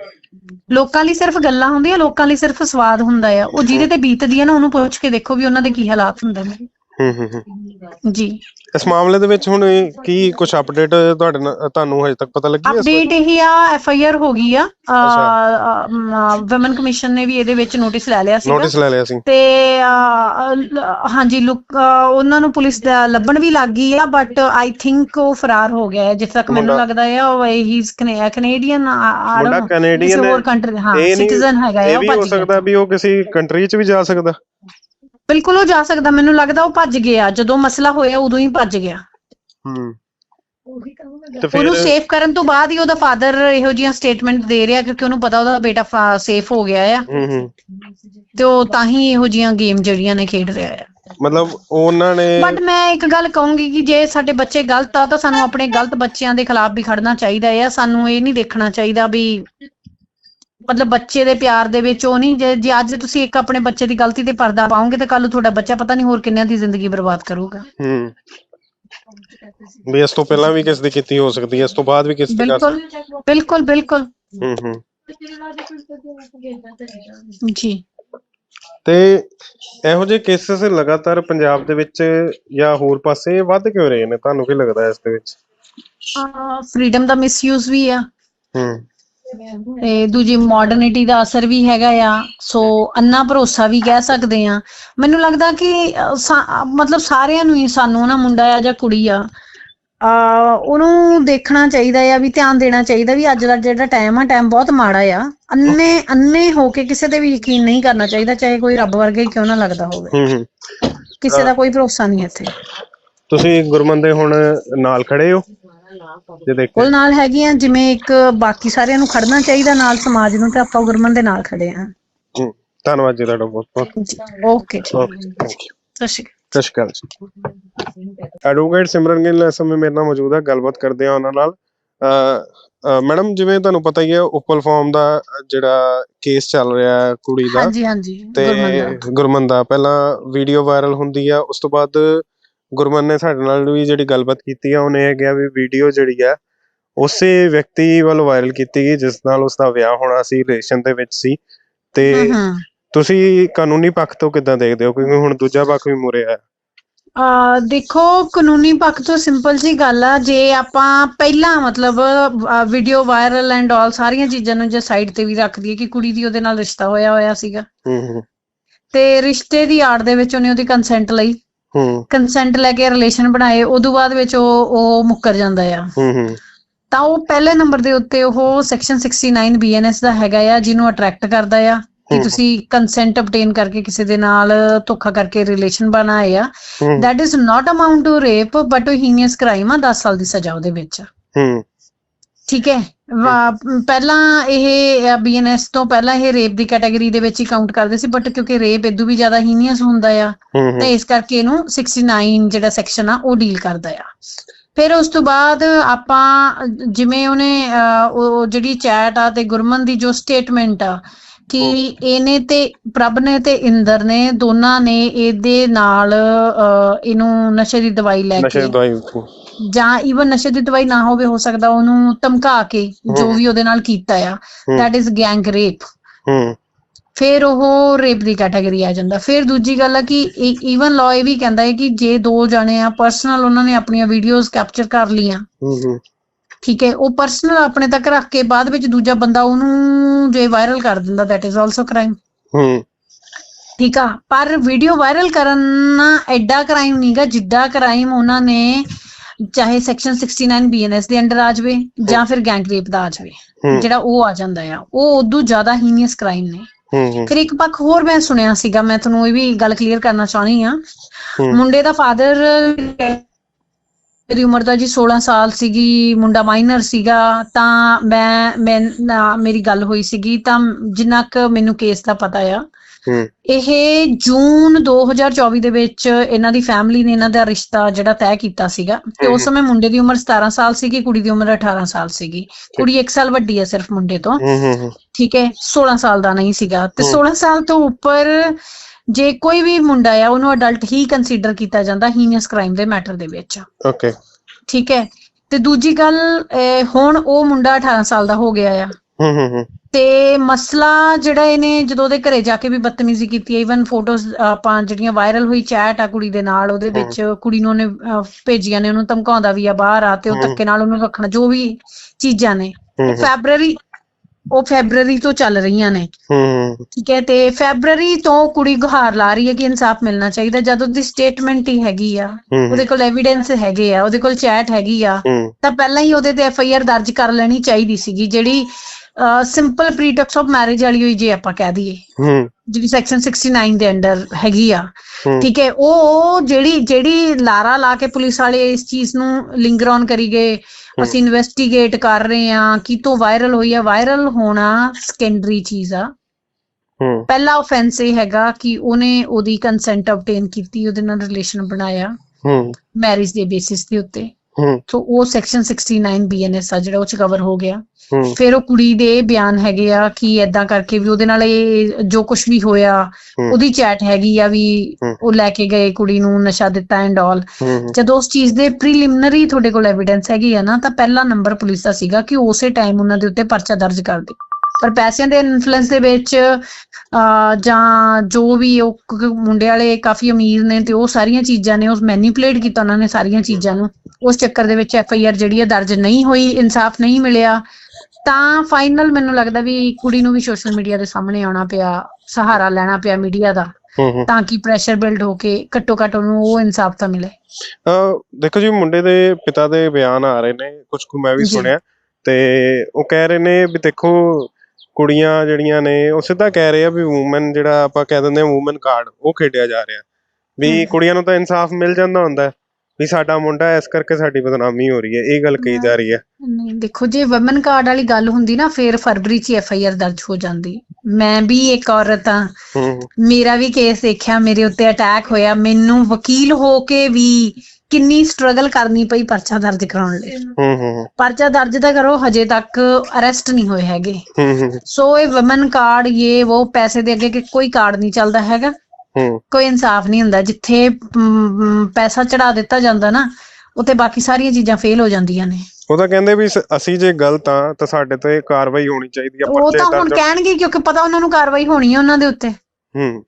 ਲੋਕਾਂ ਲਈ ਸਿਰਫ ਗੱਲਾਂ ਹੁੰਦੀਆਂ ਲੋਕਾਂ ਲਈ ਸਿਰਫ ਸਵਾਦ ਹੁੰਦਾ ਆ। ਉਹ ਜਿਹਦੇ ਤੇ ਬੀਤਦੀ ਹੈ ਨਾ ਉਹਨੂੰ ਪੁੱਛ ਕੇ ਦੇਖੋ ਵੀ ਉਹਨਾਂ ਦੇ ਕੀ ਹਾਲਾਤ ਹੁੰਦੇ ਨੇ। ਹੂੰ ਹੂੰ ਹੂੰ। ਜੀ। ਇਸ ਮਾਮਲੇ ਦੇ ਵਿੱਚ ਹੁਣ ਇਹ ਕੀ ਕੁਝ ਅਪਡੇਟ ਤੁਹਾਡੇ ਨਾਲ ਤੁਹਾਨੂੰ ਹਜੇ ਤੱਕ ਪਤਾ ਲੱਗੀ ਹੈ ਇਸ? ਅਪਡੇਟ ਇਹ ਆ ਐਫ ਆਈ ਆਰ ਹੋ ਗਈ ਆ। ਵਮਨ ਕਮਿਸ਼ਨ ਨੇ ਵੀ ਇਹਦੇ ਵਿੱਚ ਨੋਟਿਸ ਲੈ ਲਿਆ ਸੀਗਾ। ਨੋਟਿਸ ਲੈ ਲਿਆ ਸੀ। ਤੇ ਅਹ, ਲ- ਹਾਂਜੀ ਲੁੱਕ ਅਹ, ਉਹਨਾਂ ਨੂੰ ਪੁਲਿਸ ਦਾ ਲੱਭਣ ਵੀ ਲੱਗ ਗਈ ਆ ਬਟ ਆਈ ਥਿੰਕ ਉਹ ਫਰਾਰ ਹੋ ਗਿਆ ਹੈ ਜਿਸ ਤੱਕ ਮੈਨੂੰ ਮੁੰਡਾ- ਲੱਗਦਾ ਹੈ ਉਹ ਹੀ ਇਜ਼ ਕੈਨੇਡੀਅਨ ਆਈ ਮੁੰਡਾ ਕੈਨੇਡੀਅਨ ਕਿਸੇ ਹੈ। ਹੋਰ ਕੰਟਰੀ ਹਾਂ ਇਹ ਨਹੀਂ- ਸਿਟੀਜ਼ਨ ਹੈਗਾ ਹੈ ਇਹ ਉਹ ਵੀ ਹੋ ਭੱਜ ਗਿਆ ਸਕਦਾ ਵੀ ਉਹ ਕਿਸੇ ਕੰਟਰੀ 'ਚ ਵੀ ਜਾ ਸਕਦਾ। ਬਿਲਕੁਲ ਉਹ ਜਾ ਸਕਦਾ ਮੈਨੂੰ ਲੱਗਦਾ ਉਹ ਭੱਜ ਗਿਆ ਜਦੋਂ ਮਸਲਾ ਹੋਇਆ ਉਦੋਂ ਹੀ ਭੱਜ ਗਿਆ। ਹੂੰ। ਤੇ ਉਹਨੂੰ ਫਿਰ ਸੇਫ ਕਰਨ ਤੋਂ ਬਾਅਦ ਹੀ ਉਹਦਾ ਫਾਦਰ ਇਹੋ ਜਿਹੀਆਂ ਸਟੇਟਮੈਂਟ ਦੇ ਰਿਹਾ ਕਿਉਂਕਿ ਉਹਨੂੰ ਪਤਾ ਉਹਦਾ ਬੇਟਾ ਸੇਫ ਹੋ ਗਿਆ ਆ। ਹੂੰ ਹੂੰ। ਤੇ ਉਹ ਤਾਂ ਹੀ ਇਹੋ ਜਿਹੀਆਂ ਗੇਮ ਜਿਹੜੀਆਂ ਨੇ ਖੇਡ ਰਿਹਾ ਆ। ਮਤਲਬ ਉਹਨਾਂ ਨੇ ਬਟ ਮੈਂ ਇੱਕ ਗੱਲ ਕਹੂੰਗੀ ਕਿ ਜੇ ਸਾਡੇ ਬੱਚੇ ਗਲਤ ਆ ਤਾਂ ਸਾਨੂੰ ਆਪਣੇ ਗਲਤ ਬੱਚਿਆਂ ਦੇ ਖਿਲਾਫ ਵੀ ਖੜਨਾ ਚਾਹੀਦਾ ਹੈ ਸਾਨੂੰ ਇਹ ਨਹੀਂ ਦੇਖਣਾ ਚਾਹੀਦਾ ਵੀ ਮਤਲਬ ਬੱਚੇ ਦੇ ਪਿਆਰ ਦੇ ਵਿੱਚ ਉਹ ਨਹੀਂ ਜੇ ਜੇ ਅੱਜ ਤੁਸੀਂ ਇੱਕ ਆਪਣੇ ਬੱਚੇ ਦੀ ਗਲਤੀ ਤੇ ਪਰਦਾ ਪਾਓਗੇ ਤੇ ਕੱਲ ਨੂੰ ਤੁਹਾਡਾ ਬੱਚਾ ਪਤਾ ਨਹੀਂ ਹੋਰ ਕਿੰਨਿਆਂ ਦੀ ਜ਼ਿੰਦਗੀ ਬਰਬਾਦ ਕਰੂਗਾ। ਹੂੰ। ਵੀ ਇਸ ਤੋਂ ਪਹਿਲਾਂ ਵੀ ਕਿਸ ਦੀ ਕੀਤੀ ਹੋ ਸਕਦੀ ਹੈ ਇਸ ਤੋਂ ਬਾਅਦ ਵੀ ਕਿਸ ਦੀ ਕਰ ਬਿਲਕੁਲ ਬਿਲਕੁਲ ਬਿਲਕੁਲ। ਹੂੰ ਹੂੰ। ਜੀ। ਤੇ ਇਹੋ ਜਿਹੇ ਕੇਸਿਸ ਲਗਾਤਾਰ ਪੰਜਾਬ ਦੇ ਵਿੱਚ ਜਾਂ ਹੋਰ ਪਾਸੇ ਵੱਧ ਕਿਉਂ ਰਹੇ ਨੇ? ਤੁਹਾਨੂੰ ਕੀ ਲੱਗਦਾ ਇਸ ਦੇ ਵਿੱਚ? ਫਰੀडम ਦਾ ਮਿਸਯੂਜ਼ ਵੀ ਆ। ਹੂੰ। ਤੇ ਦੂਜੀ ਮਾਡਰਨਿਟੀ ਦਾ ਅਸਰ ਵੀ ਹੈਗਾ ਆ। ਸੋ ਅੰਨਾ ਭਰੋਸਾ ਵੀ ਕਹਿ ਸਕਦੇ ਆ। ਮੈਨੂੰ ਲੱਗਦਾ ਕਿ ਮਤਲਬ ਸਾਰਿਆਂ ਨੂੰ ਹੀ ਸਾਨੂੰ ਨਾ ਮੁੰਡਾ ਆ ਜਾਂ ਕੁੜੀ ਆ ਆ ਉਹਨੂੰ ਦੇਖਣਾ ਚਾਹੀਦਾ ਆ ਵੀ ਧਿਆਨ ਦੇਣਾ ਚਾਹੀਦਾ ਵੀ ਅੱਜ ਦਾ ਜਿਹੜਾ ਟਾਈਮ ਆ ਟਾਈਮ ਬਹੁਤ ਮਾੜਾ ਆ। ਅੰਨੇ ਅੰਨੇ ਹੋ ਕੇ ਕਿਸੇ ਤੇ ਵੀ ਯਕੀਨ ਨਹੀਂ ਕਰਨਾ ਚਾਹੀਦਾ ਚਾਹੇ ਕੋਈ ਰੱਬ ਵਰਗਾ ਹੀ ਕਿਉਂ ਨਾ ਲੱਗਦਾ ਹੋਵੇ। ਹੂੰ ਹੂੰ। ਕਿਸੇ ਦਾ ਕੋਈ ਭਰੋਸਾ ਨਹੀਂ ਇੱਥੇ। ਤੁਸੀਂ ਗੁਰਮਨ ਦੇ ਹੁਣ ਨਾਲ ਖੜੇ ਹੋ? ਜੇ ਦੇਖੋ। ਕੋਲ ਨਾਲ ਹੈਗੀਆਂ ਜਿਵੇਂ ਇੱਕ ਬਾਕੀ ਸਾਰਿਆਂ ਨੂੰ ਖੜਨਾ ਚਾਹੀਦਾ ਨਾਲ ਸਮਾਜ ਨੂੰ ਤੇ ਆਪਾਂ ਗੁਰਮਨ ਦੇ ਨਾਲ ਖੜੇ ਆ। ਹੂੰ ਧੰਨਵਾਦ ਜੀ ਤੁਹਾਡਾ ਬਹੁਤ ਬਹੁਤ। ਓਕੇ ਜੀ ਸਤਿ ਸ਼੍ਰੀ ਅਕਾਲ। ਸਤਿ ਸ਼੍ਰੀ ਅਕਾਲ ਜੀ। ਐਡਵੋਕੇਟ ਸਿਮਰਨ ਗਿੱਲ ਇਸ ਸਮੇਂ ਮੇਰੇ ਨਾਲ ਮੌਜੂਦ ਹੈ ਗੱਲਬਾਤ ਕਰਦੇ ਆ ਉਹਨਾਂ ਨਾਲ। ਅ ਮੈਡਮ ਜਿਵੇਂ ਤੁਹਾਨੂੰ ਪਤਾ ਹੀ ਹੈ ਉਪਲ ਫਾਰਮ ਦਾ ਜਿਹੜਾ ਕੇਸ ਚੱਲ ਰਿਹਾ ਹੈ ਕੁੜੀ ਦਾ ਹਾਂਜੀ ਹਾਂਜੀ ਤੇ ਗੁਰਮਨ ਦਾ। ਪਹਿਲਾਂ ਵੀਡੀਓ ਵਾਇਰਲ ਹੁੰਦੀ ਆ ਉਸ ਤੋਂ ਬਾਅਦ ਗੁਰਮਨ ਨੇ ਸਾਡੇ ਨਾਲ ਵੀ ਜਿਹੜੀ ਗੱਲਬਾਤ ਕੀਤੀ ਆ ਉਹਨੇ ਇਹ ਕਿਹਾ ਵੀ ਵੀਡੀਓ ਜਿਹੜੀ ਆ ਉਸੇ ਵਿਅਕਤੀ ਵੱਲੋਂ ਵਾਇਰਲ ਕੀਤੀ ਗਈ ਜਿਸ ਨਾਲ ਉਸ ਦਾ ਵਿਆਹ ਹੋਣਾ ਸੀ ਰਿਲੇਸ਼ਨ ਦੇ ਵਿੱਚ ਸੀ। ਤੇ ਤੁਸੀਂ ਕਾਨੂੰਨੀ ਪੱਖ ਤੋਂ ਕਿੱਦਾਂ ਦੇਖਦੇ ਹੋ? ਕਿਉਂਕਿ ਹੁਣ ਦੂਜਾ ਪੱਖ ਵੀ ਮੁਰੇ ਆ ਆ ਦੇਖੋ ਕਾਨੂੰਨੀ ਪੱਖ ਤੋਂ ਸਿੰਪਲ ਜੀ ਗੱਲ ਆ ਜੇ ਆਪਾਂ ਪਹਿਲਾਂ ਮਤਲਬ ਵੀਡੀਓ ਵਾਇਰਲ ਐਂਡ ਆਲ ਸਾਰੀਆਂ ਚੀਜ਼ਾਂ ਨੂੰ ਜੇ ਸਾਈਡ ਤੇ ਵੀ ਰੱਖ ਦਈਏ ਕਿ ਕੁੜੀ ਦੀ ਉਹਦੇ ਨਾਲ ਰਿਸ਼ਤਾ ਹੋਇਆ ਹੋਇਆ ਸੀਗਾ। ਹੂੰ ਹੂੰ ਤੇ ਰਿਸ਼ਤੇ ਦੀ ਆੜ ਦੇ ਵਿੱਚ ਉਹਨੇ ਉਹਦੀ ਕੰਸੈਂਟ ਲਈ। ਹੂੰ। ਕੰਸੈਂਟ ਲੈ ਕੇ ਰਿਲੇਸ਼ਨ ਬਣਾਏ ਉਦੋਂ ਬਾਅਦ ਵਿੱਚ ਉਹ ਉਹ ਮੁੱਕਰ ਜਾਂਦਾ ਆ। ਹੂੰ ਹੂੰ। ਤਾਂ ਉਹ ਪਹਿਲੇ ਨੰਬਰ ਦੇ ਉੱਤੇ ਉਹ ਸੈਕਸ਼ਨ 69 ਬੀਐਨਐਸ ਦਾ ਹੈਗਾ ਆ ਜਿਹਨੂੰ ਅਟਰੈਕਟ ਕਰਦਾ ਆ ਕਿ। ਤੁਸੀਂ ਕੰਸੈਂਟ ਅਬਟੇਨ ਕਰਕੇ ਕਿਸੇ ਦੇ ਨਾਲ ਧੋਖਾ ਕਰਕੇ ਰਿਲੇਸ਼ਨ ਬਣਾਏ ਆ। ਹੂੰ। That is not amount to rape but a heinous crime ਆ 10 ਸਾਲ ਦੀ ਸਜ਼ਾ ਉਹਦੇ ਵਿੱਚ। ਹੂੰ। ਠੀਕ ਹੈ। ਪਹਿਲਾਂ ਇਹ ਬੀਐਨਐਸ ਤੋਂ ਪਹਿਲਾਂ ਇਹ ਰੇਪ ਦੀ ਕੈਟਾਗਰੀ ਦੇ ਵਿੱਚ ਹੀ ਕਾਊਂਟ ਕਰਦੇ ਸੀ ਬਟ ਕਿਉਂਕਿ ਰੇਪ ਇਦੋਂ ਵੀ ਜ਼ਿਆਦਾ ਹੀਨੀਅਸ ਹੁੰਦਾ ਆ ਤੇ ਇਸ ਕਰਕੇ ਇਹਨੂੰ 69 ਜਿਹੜਾ ਸੈਕਸ਼ਨ ਆ ਉਹ ਡੀਲ ਕਰਦਾ ਆ। ਫਿਰ ਉਸ ਤੋਂ ਬਾਅਦ ਆਪਾਂ ਜਿਵੇਂ ਉਹਨੇ ਉਹ ਜਿਹੜੀ ਚੈਟ ਆ ਤੇ ਗੁਰਮਨ ਦੀ ਜੋ ਸਟੇਟਮੈਂਟ ਆ ਕਿ ਇਹਨੇ ਤੇ ਪ੍ਰਭ ਨੇ ਤੇ ਇੰਦਰ ਨੇ ਦੋਨਾਂ ਨੇ ਇਹਦੇ ਨਾਲ ਇਹਨੂੰ ਨਸ਼ੇ ਦੀ ਦਵਾਈ ਲੈ ਨਸ਼ੇ ਦੀ ਕੇ ਦਵਾਈ। ਜਾਂ ਈਵਨ ਨਸ਼ੇ ਦੀ ਦਵਾਈ ਨਾ ਹੋਵੇ ਹੋ ਸਕਦਾ ਉਹਨੂੰ ਧਮਕਾ ਕੇ ਜੋ। ਵੀ ਉਹਦੇ ਨਾਲ ਕੀਤਾ ਆ। ਦੈਟ ਇਜ਼ ਗੈਂਗ ਰੇਪ ਹੂੰ। ਫਿਰ ਉਹ ਰੇਪ ਦੀ ਕੈਟਾਗਰੀ ਆ ਜਾਂਦਾ। ਫਿਰ ਦੂਜੀ ਗੱਲ ਆ ਕਿ ਈਵਨ ਲਾਅ ਇਹ ਵੀ ਕਹਿੰਦਾ ਹੈ ਕਿ ਜੇ ਦੋ ਜਣੇ ਆ ਪਰਸਨਲ ਉਹਨਾਂ ਨੇ ਆਪਣੀਆਂ ਵੀਡੀਓਜ਼ ਕੈਪਚਰ ਕਰ ਲੀਆਂ ਹੂੰ ਹੂੰ। ਠੀਕ ਹੈ ਉਹ ਪਰਸਨਲ ਆਪਣੇ ਤੱਕ ਰੱਖ ਕੇ ਬਾਅਦ ਵਿੱਚ ਦੂਜਾ ਬੰਦਾ ਉਹਨੂੰ ਜੇ ਵਾਇਰਲ ਕਰ ਦਿੰਦਾ ਦੈਟ ਇਜ਼ ਆਲਸੋ ਕ੍ਰਾਈਮ ਹੂੰ। ਠੀਕ ਆ ਪਰ ਵੀਡੀਓ ਵਾਇਰਲ ਕਰਨਾ ਐਡਾ ਕ੍ਰਾਈਮ ਨਹੀਂਗਾ ਜਿੱਡਾ ਕ੍ਰਾਈਮ ਉਹਨਾਂ ਨੇ ਚਾਹੇ ਸੈਕਸ਼ਨ 69 ਬੀਐਨਐਸ ਦੇ ਅੰਡਰ ਆ ਜਾਵੇ ਜਾਂ ਫਿਰ ਗੈਂਗ ਰੇਪ ਦਾ ਆ ਜਾਵੇ ਜਿਹੜਾ ਉਹ ਆ ਜਾਂਦਾ ਆ ਉਹ ਉਦੋਂ ਜ਼ਿਆਦਾ ਹੀਨੀਅਸ ਕ੍ਰਾਈਮ ਨੇ। ਫਿਰ ਇੱਕ ਪੱਖ ਹੋਰ ਮੈਂ ਸੁਣਿਆ ਸੀਗਾ ਮੈਂ ਤੁਹਾਨੂੰ ਇਹ ਵੀ ਗੱਲ ਕਲੀਅਰ ਕਰਨਾ ਚਾਹਣੀ ਆ ਮੁੰਡੇ ਦਾ ਫਾਦਰ ਮੇਰੀ ਉਮਰ ਤਾਂ ਜੀ 16 ਸਾਲ ਸੀਗੀ ਮੁੰਡਾ ਮਾਈਨਰ ਸੀਗਾ ਤਾਂ ਮੈਂ ਮੇਰੀ ਗੱਲ ਹੋਈ ਸੀਗੀ ਤਾਂ ਜਿੰਨਾ ਕੁ ਮੈਨੂੰ ਕੇਸ ਦਾ ਪਤਾ ਆ ਇਹ ਜੂਨ 2024 ਦੇ ਵਿੱਚ ਇਹਨਾਂ ਦੀ ਫੈਮਿਲੀ ਨੇ ਇਹਨਾਂ ਦਾ ਰਿਸ਼ਤਾ ਜਿਹੜਾ ਤੈਅ ਕੀਤਾ ਸੀਗਾ ਤੇ ਉਸ। ਸਮੇਂ ਮੁੰਡੇ ਦੀ ਉਮਰ 17 ਸਾਲ ਸੀਗੀ ਕੁੜੀ ਦੀ ਉਮਰ 18 ਸਾਲ ਸੀਗੀ। ਕੁੜੀ 1 ਸਾਲ ਵੱਡੀ ਹੈ ਸਿਰਫ ਮੁੰਡੇ ਤੋਂ। ਠੀਕ ਹੈ 16 ਸਾਲ ਦਾ ਨਹੀਂ ਸੀਗਾ। ਤੇ ਹਮ। 16 ਸਾਲ ਤੋਂ ਉੱਪਰ ਜੇ ਕੋਈ ਵੀ ਮੁੰਡਾ ਆ ਉਹਨੂੰ ਅਡਲਟ ਹੀ ਕੰਸੀਡਰ ਕੀਤਾ ਜਾਂਦਾ ਹੀਨੀਅਸ ਕ੍ਰਾਈਮ ਦੇ ਮੈਟਰ ਦੇ ਵਿੱਚ। ਓਕੇ ਠੀਕ ਹੈ ਤੇ ਦੂਜੀ ਗੱਲ ਹੁਣ ਉਹ ਮੁੰਡਾ 18 ਸਾਲ ਦਾ ਹੋ ਗਿਆ ਆ। ਹੂੰ ਹੂੰ ਹੂੰ। ਤੇ ਮਸਲਾ ਜਿਹੜਾ ਇਹਨੇ ਜਦੋਂ ਉਹਦੇ ਘਰੇ ਜਾ ਕੇ ਵੀ ਬਦਤਮੀਜ਼ੀ ਕੀਤੀ ਹੈ ਇਵਨ ਫੋਟੋਜ਼ ਆਪਾਂ ਜਿਹੜੀਆਂ ਵਾਇਰਲ ਹੋਈ ਚੈਟ ਆ ਕੁੜੀ ਦੇ ਨਾਲ ਉਹਦੇ ਵਿੱਚ ਕੁੜੀ ਨੂੰ ਉਹਨੇ ਭੇਜੀਆਂ ਨੇ ਉਹਨੂੰ ਧਮਕਾਉਂਦਾ ਵੀ ਆ ਬਾਹਰ ਆ ਤੇ ਉਹ। ਧੱਕੇ ਨਾਲ ਉਹਨੂੰ ਰੱਖਣਾ ਜੋ ਵੀ ਚੀਜ਼ਾਂ ਨੇ। ਫੈਬਰਰੀ ਉਹ ਫੈਬਰਰੀ ਤੋਂ ਚੱਲ ਰਹੀਆਂ ਨੇ। ਹੂੰ ਠੀਕ ਹੈ ਤੇ ਫੈਬਰਰੀ ਤੋਂ ਕੁੜੀ ਗੁਹਾਰ ਲਾ ਰਹੀ ਹੈ ਕਿ ਇਨਸਾਫ ਮਿਲਣਾ ਚਾਹੀਦਾ ਜਦੋਂ ਦੀ ਸਟੇਟਮੈਂਟ ਹੀ ਹੈਗੀ ਆ। ਉਹਦੇ ਕੋਲ ਐਵੀਡੈਂਸ ਹੈਗੇ ਆ ਉਹਦੇ ਕੋਲ ਚੈਟ ਹੈਗੀ ਆ। ਤਾਂ ਪਹਿਲਾਂ ਹੀ ਉਹਦੇ ਤੇ ਐਫ ਆਈ ਆਰ ਦਰਜ ਕਰ ਲੈਣੀ ਚਾਹੀਦੀ ਸੀਗੀ ਜਿਹੜੀ ਸਿੰਪਲ ਪ੍ਰੀਟੈਕਸ ਆਫ ਮੈਰਿਜ ਵਾਲੀ ਹੋਈ ਜੇ ਆਪਾਂ ਕਹਿ ਦਈਏ। ਹੂੰ। ਜਿਹੜੀ ਸੈਕਸ਼ਨ 69 ਦੇ ਅੰਡਰ ਹੈਗੀ ਆ। ਠੀਕ ਹੈ ਉਹ ਜਿਹੜੀ ਜਿਹੜੀ ਲਾਰਾ ਲਾ ਕੇ ਪੁਲਿਸ ਵਾਲੇ ਇਸ ਚੀਜ਼ ਨੂੰ ਲਿੰਗਰ ਔਨ ਕਰੀ ਗਏ ਅਸੀਂ ਇਨਵੈਸਟੀਗੇਟ ਕਰ ਰਹੇ ਆ ਕਿਤੋਂ ਵਾਇਰਲ ਹੋਈ ਆ। ਵਾਇਰਲ ਹੋਣਾ ਸੈਕੰਡਰੀ ਚੀਜ਼ ਆ। ਹੂੰ। ਪਹਿਲਾ ਆਫੈਂਸ ਇਹ ਹੈਗਾ ਕਿ ਉਹਨੇ ਉਹਦੀ ਕੰਸੈਂਟ ਆਬਟੇਨ ਕੀਤੀ ਉਹਦੇ ਨਾਲ ਰਿਲੇਸ਼ਨ ਬਣਾਇਆ। ਹੂੰ। ਮੈਰਿਜ ਦੇ ਬੇਸਿਸ ਦੇ ਉੱਤੇ। ਸੋ ਉਹ ਸੈਕਸ਼ਨ 69 ਬੀਐਨਐਸ ਆ ਜਿਹੜਾ ਉਹ ਚ ਕਵਰ ਹੋ ਗਿਆ। ਫਿਰ ਉਹ ਕੁੜੀ ਦੇ ਬਿਆਨ ਹੈਗੇ ਆ ਕਿ ਐਦਾਂ ਕਰਕੇ ਵੀ ਉਹਦੇ ਨਾਲ ਇਹ ਜੋ ਕੁਝ ਵੀ ਹੋਇਆ। ਉਹਦੀ ਚੈਟ ਹੈਗੀ ਆ ਵੀ। ਉਹ ਲੈ ਕੇ ਗਏ ਕੁੜੀ ਨੂੰ ਨਸ਼ਾ ਦਿੱਤਾ ਐਂਡ ਆਲ ਜਦੋਂ ਉਸ ਚੀਜ਼ ਦੇ ਪ੍ਰੀਲਿਮਿਨਰੀ ਤੁਹਾਡੇ ਕੋਲ ਐਵੀਡੈਂਸ ਹੈਗੀ ਆ ਨਾ ਤਾਂ ਪਹਿਲਾ ਨੰਬਰ ਪੁਲਿਸ ਦਾ ਸੀਗਾ ਕਿ ਉਸੇ ਟਾਈਮ ਉਹਨਾਂ ਦੇ ਉੱਤੇ ਪਰਚਾ ਦਰਜ ਕਰ ਦੇ। ਪਰ ਪੈਸਿਆਂ ਦੇ ਇਨਫਲੂਐਂਸ ਦੇ ਵਿੱਚ ਜਾਂ ਜੋ ਵੀ ਉਹ ਮੁੰਡੇ ਵਾਲੇ ਕਾਫੀ ਅਮੀਰ ਨੇ ਤੇ ਉਹ ਸਾਰੀਆਂ ਚੀਜ਼ਾਂ ਨੇ ਉਸ ਮੈਨੀਪੂਲੇਟ ਕੀਤਾ ਉਹਨਾਂ ਨੇ ਸਾਰੀਆਂ ਚੀਜ਼ਾਂ ਨੂੰ। ਉਸ ਚੱਕਰ ਦੇ ਵਿੱਚ ਐਫ ਆਈ ਆਰ ਜਿਹੜੀ ਹੈ ਦਰਜ ਨਹੀਂ ਹੋਈ ਇਨਸਾਫ ਨਹੀਂ ਮਿਲਿਆ। ਤਾਂ ਫਾਈਨਲ ਮੈਨੂੰ ਲੱਗਦਾ ਵੀ ਕੁੜੀ ਨੂੰ ਵੀ ਸੋਸ਼ਲ ਮੀਡੀਆ ਦੇ ਸਾਹਮਣੇ ਆਉਣਾ ਪਿਆ ਸਹਾਰਾ ਲੈਣਾ ਪਿਆ ਮੀਡੀਆ ਦਾ। ਤਾਂ ਕਿ ਪ੍ਰੈਸ਼ਰ ਬਿਲਡ ਹੋ ਕੇ ਘੱਟੋ ਘੱਟ ਉਹਨੂੰ ਉਹ ਇਨਸਾਫ ਤਾਂ ਮਿਲੇ। ਦੇਖੋ ਜੀ ਮੁੰਡੇ ਦੇ ਪਿਤਾ ਦੇ ਬਿਆਨ ਆ ਰਹੇ ਨੇ ਕੁਝ ਕੁ ਮੈਂ ਵੀ। ਸੁਣਿਆ। ਤੇ ਉਹ ਕਹਿ ਰਹੇ ਨੇ ਵੀ ਦੇਖੋ ਕੁੜੀਆਂ ਜਿਹੜੀਆਂ ਨੇ ਉਹ ਸਿੱਧਾ ਕਹਿ ਰਹੇ ਆ ਵੀ ਔਮਨ ਜਿਹੜਾ ਆਪਾਂ ਕਹਿ ਦਿੰਦੇ ਆ ਔਮਨ ਕਾਰਡ ਉਹ ਖੇਡਿਆ ਜਾ ਰਿਹਾ ਵੀ। ਕੁੜੀਆਂ ਨੂੰ ਤਾਂ ਇਨਸਾਫ ਮਿਲ ਜਾਂਦਾ ਹੁੰਦਾ ਵੀ ਸਾਡਾ ਮੁੰਡਾ ਹੈ, ਇਸ ਕਰਕੇ ਸਾਡੀ ਬਦਨਾਮੀ ਹੋ ਰਹੀ ਹੈ ਇਹ ਗੱਲ ਕਹੀ ਜਾ ਰਹੀ ਹੈ। ਨਹੀਂ ਦੇਖੋ ਜੇ ਵਮਨ ਕਾਰਡ ਵਾਲੀ ਗੱਲ ਹੁੰਦੀ ਨਾ ਫੇਰ ਫਰਵਰੀ ਚ ਐਫ ਆਈ ਆਰ ਦਰਜ ਹੋ ਜਾਂਦੀ। ਮੈਂ ਵੀ ਇੱਕ ਔਰਤ ਆ ਹੂੰ ਮੇਰਾ ਵੀ ਕੇਸ ਦੇਖਿਆ ਮੇਰੇ ਉੱਤੇ ਅਟੈਕ ਹੋਇਆ। ਮੈਨੂੰ ਵਕੀਲ ਹੋ ਕੇ ਵੀ ਕਿੰਨੀ ਸਟਰਗਲ ਕਰਨੀ ਪਈ ਪਰਚਾ ਦਰਜ ਕਰਾਉਣ ਲਈ। ਹੂੰ। ਹੂੰ ਪਰਚਾ ਦਰਜ ਤਾਂ ਕਰੋ ਹਜੇ ਤੱਕ ਅਰੈਸਟ ਨਹੀਂ ਹੋਏ ਹੈਗੇ। ਹੂੰ ਹੂੰ ਸੋ ਇਹ ਵਮਨ ਕਾਰਡ ਇਹ ਉਹ ਪੈਸੇ ਦੇ ਅੱਗੇ ਕਿ ਕੋਈ ਕਾਰਡ ਨਹੀਂ ਚੱਲਦਾ ਹੈਗਾ। ਕੋਈ ਇਨਸਾਫ ਨਹੀਂ ਹੁੰਦਾ ਜਿੱਥੇ ਪੈਸਾ ਚੜਾ ਦਿੱਤਾ ਜਾਂਦਾ ਨਾ ਉੱਥੇ ਬਾਕੀ ਸਾਰੀਆਂ ਚੀਜ਼ਾਂ ਫੇਲ ਹੋ ਜਾਂਦੀਆਂ ਨੇ। ਉਹ ਤਾਂ ਕਹਿੰਦੇ ਵੀ ਅਸੀਂ ਜੇ ਗਲਤ ਆ ਤਾਂ ਸਾਡੇ ਤੇ ਕਾਰਵਾਈ ਹੋਣੀ ਚਾਹੀਦੀ ਆ ਉਹ ਤਾਂ ਹੁਣ ਕਹਿਣਗੇ ਕਿਉਂਕਿ ਪਤਾ ਉਹਨਾਂ ਨੂੰ ਕਾਰਵਾਈ ਹੋਣੀ ਹੈ ਉਹਨਾਂ ਦੇ ਉੱਤੇ। ਹੂੰ।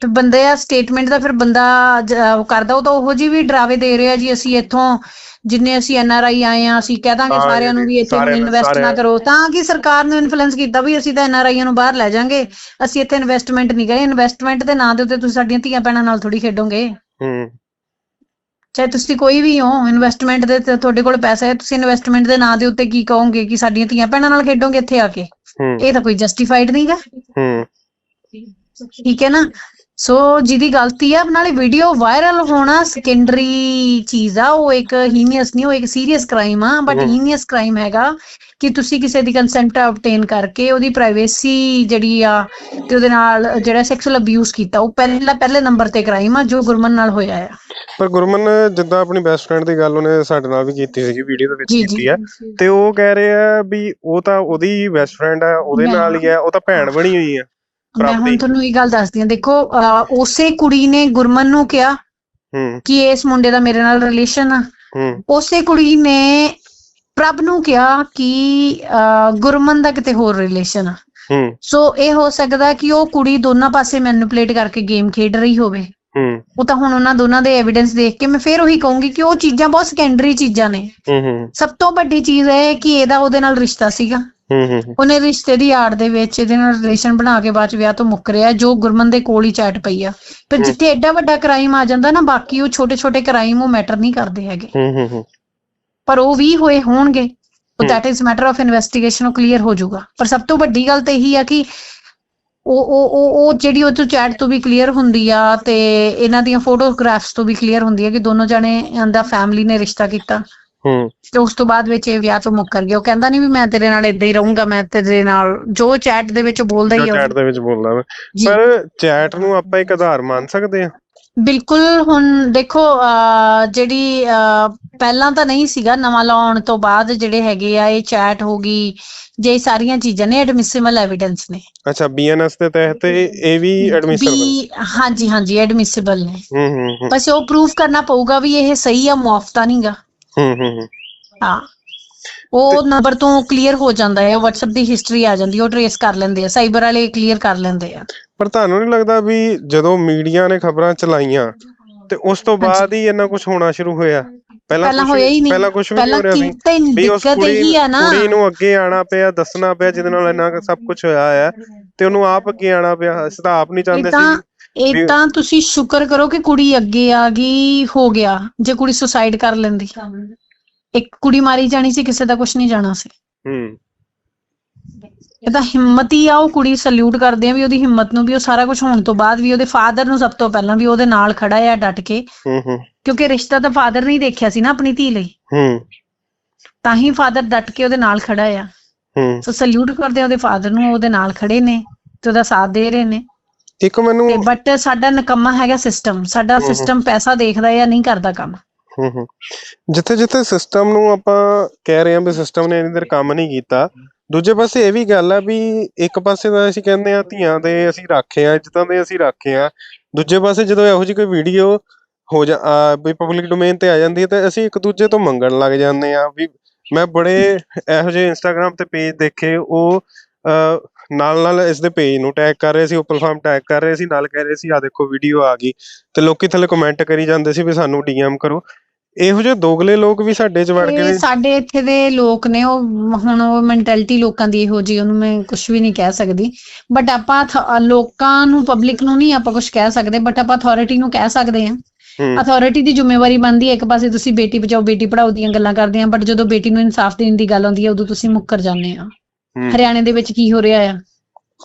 ਤੇ ਬੰਦੇ ਆ ਸਟੇਟਮੈਂਟ ਦਾ ਫਿਰ ਬੰਦਾ ਜ- ਉਹ ਕਰਦਾ ਉਹ ਤਾਂ ਉਹੋ ਜੀ ਵੀ ਡਰਾਵੇ ਦੇ ਰਿਹਾ ਜੀ ਅਸੀਂ ਇੱਥੋਂ ਜਿੰਨੇ ਅਸੀਂ ਐਨ ਆਰ ਆਈ ਆਏ ਆ ਅਸੀਂ ਕਹਿ ਦਾਂਗੇ ਹਾਂ, ਸਾਰਿਆਂ ਨੂੰ ਵੀ ਇੱਥੇ ਸਾਰਿਆਂ ਨੂੰ- ਇਨਵੈਸਟ ਨਾ ਸਾਰਿਆਂ- ਕਰੋ। ਤਾਂ ਕਿ ਸਰਕਾਰ ਨੂੰ ਇਨਫਲੂਐਂਸ ਕੀਤਾ ਵੀ ਅਸੀਂ ਤਾਂ ਐਨ ਆਰ ਆਈਆਂ ਨੂੰ ਬਾਹਰ ਲੈ ਜਾਾਂਗੇ। ਅਸੀਂ ਇੱਥੇ ਇਨਵੈਸਟਮੈਂਟ ਨਹੀਂ ਕਰੇ। ਇਨਵੈਸਟਮੈਂਟ ਦੇ ਨਾਂ ਦੇ ਉੱਤੇ ਤੁਸੀਂ ਸਾਡੀਆਂ ਧੀਆਂ ਭੈਣਾਂ ਨਾਲ ਥੋੜੀ ਖੇਡੋਗੇ। ਹੂੰ। ਚਾਹੇ ਤੁਸੀਂ ਕੋਈ ਵੀ ਹੋ ਇਨਵੈਸਟਮੈਂਟ ਦੇ ਤੇ ਤੁਹਾਡੇ ਕੋਲ ਪੈਸਾ ਹੈ ਤੁਸੀਂ ਇਨਵੈਸਟਮੈਂਟ ਦੇ ਨਾਂ ਦੇ ਉੱਤੇ ਕੀ ਕਹੋਗੇ ਕਿ ਸਾਡੀਆਂ ਧੀਆਂ ਭੈਣਾਂ ਨਾਲ ਖੇਡੋਗੇ ਇੱਥੇ ਆ ਕੇ? ਹੂੰ। ਇਹ ਤਾਂ ਕੋਈ ਜਸਟੀਫਾਈਡ ਨਹੀਂਗਾ। ਹੂੰ। ਠੀਕ ਹੈ ਨਾ? ਸੋ ਜਿਹਦੀ ਗਲਤੀ ਆ ਨਾਲੇ ਵੀਡੀਓ ਵਾਇਰਲ ਹੋਣਾ ਸੈਕੰਡਰੀ ਚੀਜ਼ ਆ ਉਹ ਇੱਕ ਹੀਨੀਅਸ ਨਹੀਂ ਉਹ ਇੱਕ ਸੀਰੀਅਸ ਕ੍ਰਾਈਮ ਆ ਬਟ। ਹੀਨੀਅਸ ਕ੍ਰਾਈਮ ਹੈਗਾ ਕਿ ਤੁਸੀਂ ਕਿਸੇ ਦੀ ਕੰਸੈਂਟ ਆਬਟੇਨ ਕਰਕੇ ਉਹਦੀ ਪ੍ਰਾਈਵੇਸੀ ਜਿਹੜੀ ਆ ਤੇ ਉਹਦੇ ਨਾਲ ਜਿਹੜਾ ਸੈਕਸੁਅਲ ਅਬਿਊਜ਼ ਕੀਤਾ ਉਹ ਪਹਿਲਾ ਪਹਿਲੇ ਨੰਬਰ ਤੇ ਕ੍ਰਾਈਮ ਆ ਜੋ ਗੁਰਮਨ ਨਾਲ ਹੋਇਆ ਆ। ਪਰ ਗੁਰਮਨ ਜਿੱਦਾਂ ਆਪਣੀ ਬੈਸਟ ਫਰੈਂਡ ਦੀ ਗੱਲ ਉਹਨੇ ਸਾਡੇ ਨਾਲ ਵੀ ਕੀਤੀ ਸੀਗੀ ਵੀਡੀਓ ਦੇ ਵਿੱਚ ਕੀਤੀ ਹੈ ਤੇ ਉਹ ਕਹਿ ਰਹੇ ਆ ਵੀ ਉਹ ਤਾਂ ਉਹਦੀ ਬੈਸਟ ਫਰੈਂਡ ਆ ਉਹਦੇ ਨਾਲ ਹੀ ਆ ਉਹ ਤਾਂ ਭੈਣ ਬਣੀ ਹੋਈ ਆ। ਮੈਂ। ਹੁਣ ਤੁਹਾਨੂੰ ਇਹ ਗੱਲ ਦੱਸਦੀ ਹਾਂ। ਦੇਖੋ ਉਸੇ ਕੁੜੀ ਨੇ ਗੁਰਮਨ ਨੂੰ ਕਿਹਾ ਹੂੰ। ਕਿ ਇਸ ਮੁੰਡੇ ਦਾ ਮੇਰੇ ਨਾਲ ਰਿਲੇਸ਼ਨ ਆ। ਹੂੰ। ਉਸੇ ਕੁੜੀ ਨੇ ਪ੍ਰਭ ਨੂੰ ਕਿਹਾ ਕਿ ਗੁਰਮਨ ਦਾ ਕਿਤੇ ਹੋਰ ਰਿਲੇਸ਼ਨ ਆ। ਹੂੰ। ਸੋ ਇਹ ਹੋ ਸਕਦਾ ਕਿ ਉਹ ਕੁੜੀ ਦੋਨਾਂ ਪਾਸੇ ਮੈਨੀਪੂਲੇਟ ਕਰਕੇ ਗੇਮ ਖੇਡ ਰਹੀ ਹੋਵੇ। ਹੂੰ। ਉਹ ਤਾਂ ਹੁਣ ਉਹਨਾਂ ਦੋਨਾਂ ਦੇ ਐਵੀਡੈਂਸ ਦੇਖ ਕੇ ਮੈਂ ਫੇਰ ਉਹੀ ਕਹੂੰਗੀ ਕਿ ਉਹ ਚੀਜ਼ਾਂ ਬਹੁਤ ਸੈਕੰਡਰੀ ਚੀਜ਼ਾਂ ਨੇ। ਹੂੰ ਹੂੰ। ਸਭ ਤੋਂ ਵੱਡੀ ਚੀਜ਼ ਇਹ ਹੈ ਕਿ ਇਹਦਾ ਉਹਦੇ ਨਾਲ ਰਿਸ਼ਤਾ ਸੀਗਾ। ਹੂੰ ਹੂੰ ਉਹਨੇ ਰਿਸ਼ਤੇ ਦੀ ਆੜ ਦੇ ਵਿੱਚ ਇਹਦੇ ਨਾਲ ਰਿਲੇਸ਼ਨ ਬਣਾ ਕੇ ਬਾਅਦ ਚ ਵਿਆਹ ਤੋਂ ਮੁੱਕ ਰਿਹਾ ਜੋ ਗੁਰਮਨ ਦੇ ਕੋਲ ਹੀ ਚੈਟ ਪਈ ਆ। ਪਰ। ਜਿੱਥੇ ਐਡਾ ਵੱਡਾ ਕ੍ਰਾਈਮ ਆ ਜਾਂਦਾ ਨਾ ਬਾਕੀ ਉਹ ਛੋਟੇ ਛੋਟੇ ਕ੍ਰਾਈਮ ਉਹ ਮੈਟਰ ਨਹੀਂ ਕਰਦੇ ਹੈਗੇ। ਹੂੰ ਹੂੰ ਹੂੰ। ਪਰ ਉਹ ਵੀ ਹੋਏ ਹੋਣਗੇ। ਉਹ। That is matter of investigation ਉਹ ਕਲੀਅਰ ਹੋ ਜਾਊਗਾ। ਪਰ ਸਭ ਤੋਂ ਵੱਡੀ ਗੱਲ ਤਾਂ ਇਹੀ ਆ ਕਿ ਉਹ ਉਹ ਉਹ ਉਹ ਜਿਹੜੀ ਉਹ ਤੋਂ ਚੈਟ ਤੋਂ ਵੀ ਕਲੀਅਰ ਹੁੰਦੀ ਆ ਤੇ ਇਹਨਾਂ ਦੀਆਂ ਫੋਟੋਗ੍ਰਾਫਸ ਤੋਂ ਵੀ ਕਲੀਅਰ ਹੁੰਦੀ ਆ ਕਿ ਦੋਨੋਂ ਜਣੇ ਦਾ ਫੈਮਿਲੀ ਨੇ ਰਿਸ਼ਤਾ ਕੀਤਾ। ਹੂੰ। ਤੇ ਉਸ ਤੋਂ ਬਾਅਦ ਵਿੱਚ ਇਹ ਵਿਆਹ ਤੋਂ ਮੁੱਕਰ ਗਿਆ। ਉਹ ਕਹਿੰਦਾ ਨਹੀਂ ਵੀ ਮੈਂ ਤੇਰੇ ਨਾਲ ਇਦਾਂ ਹੀ ਰਹੂੰਗਾ ਮੈਂ ਤੇਰੇ ਨਾਲ ਜੋ ਚੈਟ ਦੇ ਵਿੱਚ ਬੋਲਦਾ ਹੀ ਚੈਟ ਦੇ ਵਿੱਚ ਬੋਲਦਾ ਪਰ ਚੈਟ ਨੂੰ ਆਪਾਂ ਇੱਕ ਆਧਾਰ ਮੰਨ ਸਕਦੇ ਆ ਬਿਲਕੁਲ ਹੁਣ ਦੇਖੋ ਜਿਹੜੀ ਪਹਿਲਾਂ ਤਾਂ ਨਹੀਂ ਸੀਗਾ ਨਵਾਂ ਲਾਉਣ ਤੋਂ ਬਾਅਦ ਜਿਹੜੇ ਹੈਗੇ ਆ ਇਹ ਚੈਟ ਹੋ ਗਈ ਜੇ ਸਾਰੀਆਂ ਚੀਜ਼ਾਂ ਨੇ ਐਡਮਿਸਿਬਲ ਐਵੀਡੈਂਸ ਨੇ। ਅੱਛਾ ਬੀਐਨਐਸ ਦੇ ਤਹਿਤ ਇਹ ਵੀ ਐਡਮਿਸ਼ਨ ਵੀ ਹਾਂਜੀ ਹਾਂਜੀ ਐਡਮਿਸਿਬਲ ਨੇ। ਹੂੰ ਹੂੰ ਬਸ ਉਹ ਪ੍ਰੂਫ ਕਰਨਾ ਪਊਗਾ ਵੀ ਇਹ ਸਹੀ ਆ ਮੁਆਫਤਾ ਨਹੀਂਗਾ ਹੂੰ ਹੂੰ ਹੂੰ। ਹਾਂ। ਉਹ ਨੰਬਰ ਤੋਂ ਕਲੀਅਰ ਹੋ ਜਾਂਦਾ ਹੈ WhatsApp ਦੀ ਹਿਸਟਰੀ ਆ ਜਾਂਦੀ ਹੈ, ਉਹ ਟਰੇਸ ਕਰ ਲੈਂਦੇ ਆ ਸਾਈਬਰ ਵਾਲੇ ਕਲੀਅਰ ਕਰ ਲੈਂਦੇ ਆ। ਪਰ ਤੁਹਾਨੂੰ ਨਹੀਂ ਲੱਗਦਾ ਵੀ ਜਦੋਂ ਮੀਡੀਆ ਨੇ ਖਬਰਾਂ ਚਲਾਈਆਂ ਤੇ ਉਸ ਤੋਂ ਬਾਅਦ ਹੀ ਇੰਨਾ ਕੁਝ ਹੋਣਾ ਸ਼ੁਰੂ ਹੋਇਆ? ਪਹਿਲਾਂ ਹੋਇਆ ਹੀ ਨਹੀਂ। ਪਹਿਲਾਂ ਕੁਝ ਵੀ ਨਹੀਂ ਹੋ ਰਿਹਾ ਸੀ। ਵੀ ਉਸ ਕੁੜੀ ਇਹੀ ਆ ਨਾ। ਕੁੜੀ ਨੂੰ ਅੱਗੇ ਆਣਾ ਪਿਆ ਦੱਸਣਾ ਪਿਆ ਜਿਹਦੇ ਨਾਲ ਕੁ ਸਭ ਕੁਝ ਹੋਇਆ ਹੈ ਤੇ ਉਹਨੂੰ ਆਪ ਅੱਗੇ ਆਣਾ ਪਿਆ ਅਸੀਂ ਤਾਂ ਆਪ ਨਹੀਂ ਚਾਹੁੰਦੇ ਸੀ। ਇਹ ਤਾਂ ਤੁਸੀਂ ਸ਼ੁਕਰ ਕਰੋ ਕਿ ਕੁੜੀ ਅੱਗੇ ਆ ਗਈ ਹੋ ਗਿਆ। ਜੇ ਕੁੜੀ ਸੁਸਾਈਡ ਕਰ ਲੈਂਦੀ। ਇੱਕ ਕੁੜੀ ਮਾਰੀ ਜਾਣੀ ਸੀ ਕਿਸੇ ਦਾ ਕੁਝ ਨਹੀਂ ਜਾਣਾ ਸੀ। ਹੂੰ। ਇਹ ਤਾਂ ਹਿੰਮਤ ਹੀ ਆ ਉਹ ਕੁੜੀ ਸਲੂਟ ਕਰਦੇ ਆ ਵੀ ਉਹਦੀ ਹਿੰਮਤ ਨੂੰ ਵੀ ਉਹ ਸਾਰਾ ਕੁਝ ਹੋਣ ਤੋਂ ਬਾਅਦ ਵੀ ਉਹਦੇ ਫਾਦਰ ਨੂੰ ਸਭ ਤੋਂ ਪਹਿਲਾਂ ਵੀ ਉਹਦੇ ਨਾਲ ਖੜਾ ਆ ਡਟ ਕੇ। ਹੂੰ ਹੂੰ। ਕਿਉਂਕਿ ਰਿਸ਼ਤਾ ਤਾਂ ਫਾਦਰ ਨੇ ਹੀ ਦੇਖਿਆ ਸੀ ਨਾ ਆਪਣੀ ਧੀ ਲਈ। ਹੂੰ। ਤਾਂ ਹੀ ਫਾਦਰ ਡਟ ਕੇ ਉਹਦੇ ਨਾਲ ਖੜਾ ਆ। ਹੂੰ। ਸੋ ਸਲੂਟ ਕਰਦੇ ਆ ਉਹਦੇ ਫਾਦਰ ਨੂੰ ਉਹਦੇ ਨਾਲ ਖੜੇ ਨੇ ਤੇ ਉਹਦਾ ਸਾਥ ਦੇ ਰਹੇ ਨੇ। ਇੱਕ ਮੈਨੂੰ ਤੇ ਬਟ ਸਾਡਾ ਨਕਮਾ ਹੈਗਾ ਸਿਸਟਮ ਸਾਡਾ। ਸਿਸਟਮ ਪੈਸਾ ਦੇਖਦਾ ਜਾਂ ਨਹੀਂ ਕਰਦਾ ਕੰਮ ਹੂੰ ਹੂੰ ਜਿੱਥੇ ਜਿੱਥੇ ਸਿਸਟਮ ਨੂੰ ਆਪਾਂ ਕਹਿ ਰਹੇ ਹਾਂ ਵੀ ਸਿਸਟਮ ਨੇ ਇੰਨੀ ਦੇਰ ਕੰਮ ਨਹੀਂ ਕੀਤਾ ਦੂਜੇ ਪਾਸੇ ਇਹ ਵੀ ਗੱਲ ਆ ਵੀ ਇੱਕ ਪਾਸੇ ਤਾਂ ਅਸੀਂ ਕਹਿੰਦੇ ਆ ਧੀਆਂ ਦੇ ਅਸੀਂ ਰਾਖੇ ਆ ਇੱਜ਼ਤਾਂ ਦੇ ਅਸੀਂ ਰਾਖੇ ਆ ਦੂਜੇ ਪਾਸੇ ਜਦੋਂ ਇਹੋ ਜਿਹੀ ਕੋਈ ਵੀਡੀਓ ਹੋ ਜਾ ਆ ਵੀ ਪਬਲਿਕ ਡੋਮੇਨ ਤੇ ਆ ਜਾਂਦੀ ਹੈ ਤਾਂ ਅਸੀਂ ਇੱਕ ਦੂਜੇ ਤੋਂ ਮੰਗਣ ਲੱਗ ਜਾਂਦੇ ਆ ਵੀ ਮੈਂ ਬੜੇ ਇਹੋ ਜਿਹੇ ਇੰਸਟਾਗ੍ਰam ਤੇ ਪੇਜ ਦੇਖੇ ਉਹ ਨਾਲ ਨਾਲ ਇਸ ਦੇ ਪੇਜ ਨੂੰ ਟੈਗ ਕਰ ਰਹੇ ਸੀ ਓਪਲ ਫਾਰਮ ਟੈਗ ਕਰ ਰਹੇ ਸੀ ਨਾਲ ਕਹਿ ਰਹੇ ਸੀ ਆ ਦੇਖੋ ਵੀਡੀਓ ਆ ਗਈ। ਤੇ ਲੋਕੀ ਥੱਲੇ ਕਮੈਂਟ ਕਰੀ ਜਾਂਦੇ ਸੀ ਵੀ ਸਾਨੂੰ ਡੀਐਮ ਕਰੋ। ਇਹੋ ਜਿਹੇ ਦੋਗਲੇ ਲੋਕ ਵੀ ਸਾਡੇ ਚ ਵੜ ਗਏ ਨੇ। ਸਾਡੇ ਇੱਥੇ ਦੇ ਲੋਕ ਨੇ ਉਹ ਹੁਣ ਉਹ ਮੈਂਟੈਲਿਟੀ ਲੋਕਾਂ ਦੀ ਇਹੋ ਜੀ ਉਹਨੂੰ ਮੈਂ ਕੁਝ ਵੀ ਨਹੀਂ ਕਹਿ ਸਕਦੀ। ਬਟ ਆਪਾਂ ਲੋਕਾਂ ਨੂੰ ਪਬਲਿਕ ਨੂੰ ਨਹੀਂ ਆਪਾਂ ਕੁਝ ਕਹਿ ਸਕਦੇ ਬਟ ਆਪਾਂ ਅਥਾਰਟੀ ਨੂੰ ਕਹਿ ਸਕਦੇ ਹਾਂ। ਅਥਾਰਟੀ ਦੀ ਜ਼ਿੰਮੇਵਾਰੀ ਬਣਦੀ ਹੈ ਇੱਕ ਪਾਸੇ ਤੁਸੀਂ ਬੇਟੀ ਬਚਾਓ ਬੇਟੀ ਪੜਾਓ ਦੀਆਂ ਗੱਲਾਂ ਕਰਦੇ ਆ ਬਟ ਜਦੋਂ ਬੇਟੀ ਨੂੰ ਇਨਸਾਫ ਦੇਣ ਦੀ ਗੱਲ ਆਉਂਦੀ ਹੈ ਉਦੋਂ ਤੁਸੀਂ ਮੁੱਕਰ ਜਾਂਦੇ ਆ ਹਰਿਆਣੇ ਦੇ ਵਿੱਚ ਕੀ ਹੋ ਰਿਹਾ ਆ?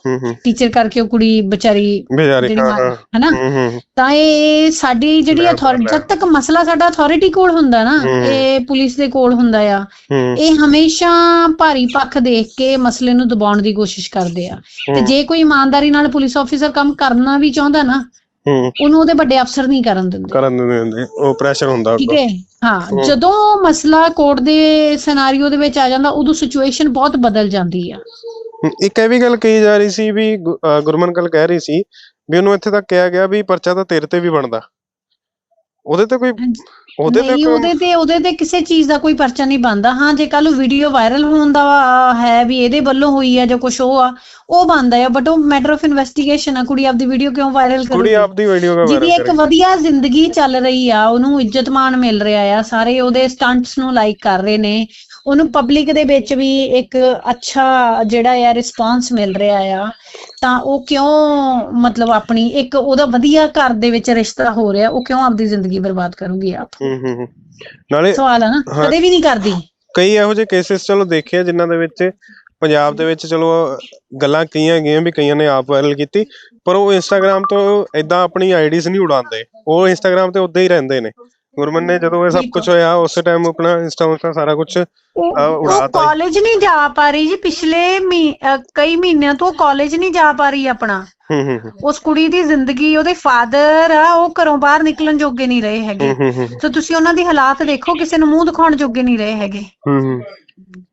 ਹੂੰ ਹੂੰ। ਟੀਚਰ ਕਰਕੇ ਉਹ ਕੁੜੀ ਵਿਚਾਰੀ ਜਿਹੜੀ ਹਾਂ ਮਾਰ- ਹਾਂ ਹਨਾ? ਹੂੰ ਹੂੰ। ਤਾਂ ਇਹ ਸਾਡੀ ਜਿਹੜੀ ਮੈਂ ਅਥਾਰਟੀ ਜਦ ਤੱਕ ਮਸਲਾ ਸਾਡਾ ਅਥਾਰਟੀ ਕੋਲ ਹੁੰਦਾ ਨਾ ਹਮ। ਇਹ ਪੁਲਿਸ ਦੇ ਕੋਲ ਹੁੰਦਾ ਆ ਹੂੰ। ਇਹ ਹਮੇਸ਼ਾ ਭਾਰੀ ਪੱਖ ਦੇਖ ਕੇ ਮਸਲੇ ਨੂੰ ਦਬਾਉਣ ਦੀ ਕੋਸ਼ਿਸ਼ ਕਰਦੇ ਆ। ਤੇ ਹੂੰ। ਜੇ ਕੋਈ ਇਮਾਨਦਾਰੀ ਨਾਲ ਪੁਲਿਸ ਆਫੀਸਰ ਕੰਮ ਕਰਨਾ ਵੀ ਚਾਹੁੰਦਾ ਨਾ ਹੂੰ। ਉਹਨੂੰ ਉਹਦੇ ਵੱਡੇ ਅਫਸਰ ਨਹੀਂ ਕਰਨ ਦਿੰਦੇ। ਕਰਨ ਦਿੰਦੇ ਹੁੰਦੇ ਉਹ ਪ੍ਰੈਸ਼ਰ ਹੁੰਦਾ ਠੀਕ। ਹੈ? ਹਾਂ। ਜਦੋਂ ਮਸਲਾ ਕੋਰਟ ਦੇ ਸਿਨੈਰੀਓ ਦੇ ਵਿੱਚ ਆ ਜਾਂਦਾ ਉਦੋਂ ਸਿਚੁਏਸ਼ਨ ਬਹੁਤ ਬਦਲ ਜਾਂਦੀ ਆ। ਇੱਕ ਇਹ ਵੀ ਗੱਲ ਕਹੀ ਜਾ ਰਹੀ ਸੀ ਵੀ ਗੁਰਮਨ ਗੱਲ ਕਹਿ ਰਹੀ ਸੀ ਵੀ ਉਹਨੂੰ ਇੱਥੇ ਤੱਕ ਕਿਹਾ ਗਿਆ ਵੀ ਪਰਚਾ ਤਾਂ ਤੇਰੇ ਤੇ ਵੀ ਬਣਦਾ। ਉਹਦੇ ਤੇ ਕੋਈ ਉਹਦੇ ਤੇ ਨਹੀਂ ਕੋਈ ਉਹਦੇ ਤੇ ਉਹਦੇ ਤੇ ਕਿਸੇ ਚੀਜ਼ ਦਾ ਕੋਈ ਪਰਚਾ ਨਹੀਂ ਬਣਦਾ। ਹਾਂ ਜੇ ਕੱਲ ਵੀਡੀਓ ਵਾਇਰਲ ਹੋਣ ਦਾ ਹੈ ਵੀ ਇਹਦੇ ਵੱਲੋਂ ਹੋਈ ਆ ਜਾਂ ਕੁਝ ਉਹ ਆ ਉਹ ਬਣਦਾ ਆ ਬਟ ਉਹ ਮੈਟਰ ਆਫ ਇਨਵੈਸਟੀਗੇਸ਼ਨ ਆ। ਕੁੜੀ ਆਪਦੀ ਵੀਡੀਓ ਕਿਉਂ ਵਾਇਰਲ ਕੁੜੀ ਕਰੂਗੀ ਆਪਦੀ ਵੀਡੀਓ ਦਾ ਜਿਹਦੀ ਇੱਕ ਕਰੇ ਵਧੀਆ ਜ਼ਿੰਦਗੀ ਚੱਲ ਰਹੀ ਆ ਉਹਨੂੰ ਇੱਜ਼ਤ ਮਾਣ ਮਿਲ ਰਿਹਾ ਆ। ਸਾਰੇ ਉਹਦੇ ਸਟੰਟਸ ਨੂੰ ਲਾਈਕ ਕਰ ਰਹੇ ਨੇ। ਉਹਨੂੰ ਪਬਲਿਕ ਦੇ ਵਿੱਚ ਵੀ ਇੱਕ ਅੱਛਾ ਜਿਹੜਾ ਆ ਰਿਸਪਾਂਸ ਮਿਲ ਰਿਹਾ ਆ ਤਾਂ ਉਹ ਕਿਉਂ ਮਤਲਬ ਆਪਣੀ ਇੱਕ ਉਹਦਾ ਵਧੀਆ ਘਰ ਦੇ ਵਿੱਚ ਰਿਸ਼ਤਾ ਹੋ ਰਿਹਾ ਉਹ ਕਿਉਂ ਆਪਦੀ ਜ਼ਿੰਦਗੀ ਬਰਬਾਦ ਕਰੂਗੀ ਆਪ ਹੂੰ ਹੂੰ ਹੂੰ। ਨਾਲੇ ਸਵਾਲ ਆ ਨਾ ਹਾਂ। ਕਦੇ ਵੀ ਨਹੀਂ ਕਰਦੀ ਕਈ ਇਹੋ ਜਿਹੇ ਕੇਸਿਸ ਚਲੋ ਦੇਖੇ ਆ ਜਿਨ੍ਹਾਂ ਦੇ ਵਿੱਚ ਪੰਜਾਬ ਦੇ ਵਿੱਚ ਚਲੋ ਗੱਲਾਂ ਕਈਆਂ ਗਈਆਂ ਵੀ ਕਈਆਂ ਨੇ ਆਪ ਵਾਇਰਲ ਕੀਤੀ ਪਰ ਉਹ ਇੰਸਟਾਗ੍ਰam ਤੋਂ ਇਦਾਂ ਆਪਣੀ ਆਈਡੀਜ਼ ਨਹੀਂ ਉਡਾਉਂਦੇ ਉਹ ਇੰਸਟਾਗ੍ਰam ਤੇ ਉਦਾਂ ਹੀ ਰਹਿੰਦੇ ਨੇ ਗੁਰਮਨ ਨੇ ਜਦੋਂ ਇਹ ਸਭ ਕੁਝ ਹੋਇਆ ਉਸੇ ਟਾਈਮ ਆਪਣਾ ਇੰਸਟਾ ਉਸਟਾ ਸਾਰਾ ਕੁਝ ਉਹ ਆ। ਕਾਲਜ ਨਹੀਂ ਜਾ ਪਾ ਰਹੀ ਜੀ ਪਿਛਲੇ ਮਹੀ- ਕਈ ਮਹੀਨਿਆਂ ਤੋਂ ਕਾਲਜ ਨਹੀਂ ਜਾ ਪਾ ਰਹੀ ਆਪਣਾ। ਹੂੰ ਹੂੰ ਹੂੰ, ਉਸ ਕੁੜੀ ਦੀ ਜ਼ਿੰਦਗੀ ਉਹਦੇ ਫਾਦਰ ਆ ਉਹ ਘਰੋਂ ਬਾਹਰ ਨਿਕਲਣ ਜੋਗੇ ਨਹੀਂ ਰਹੇ ਹੈਗੇ। ਹੂੰ ਹੂੰ ਹੂੰ। ਸੋ ਤੁਸੀਂ ਉਹਨਾਂ ਦੀ ਹਾਲਾਤ ਦੇਖੋ ਕਿਸੇ ਨੂੰ ਮੂੰਹ ਦਿਖਾਉਣ ਜੋਗੇ ਨਹੀਂ ਰਹੇ ਹੈਗੇ। ਹੂੰ ਹੂੰ।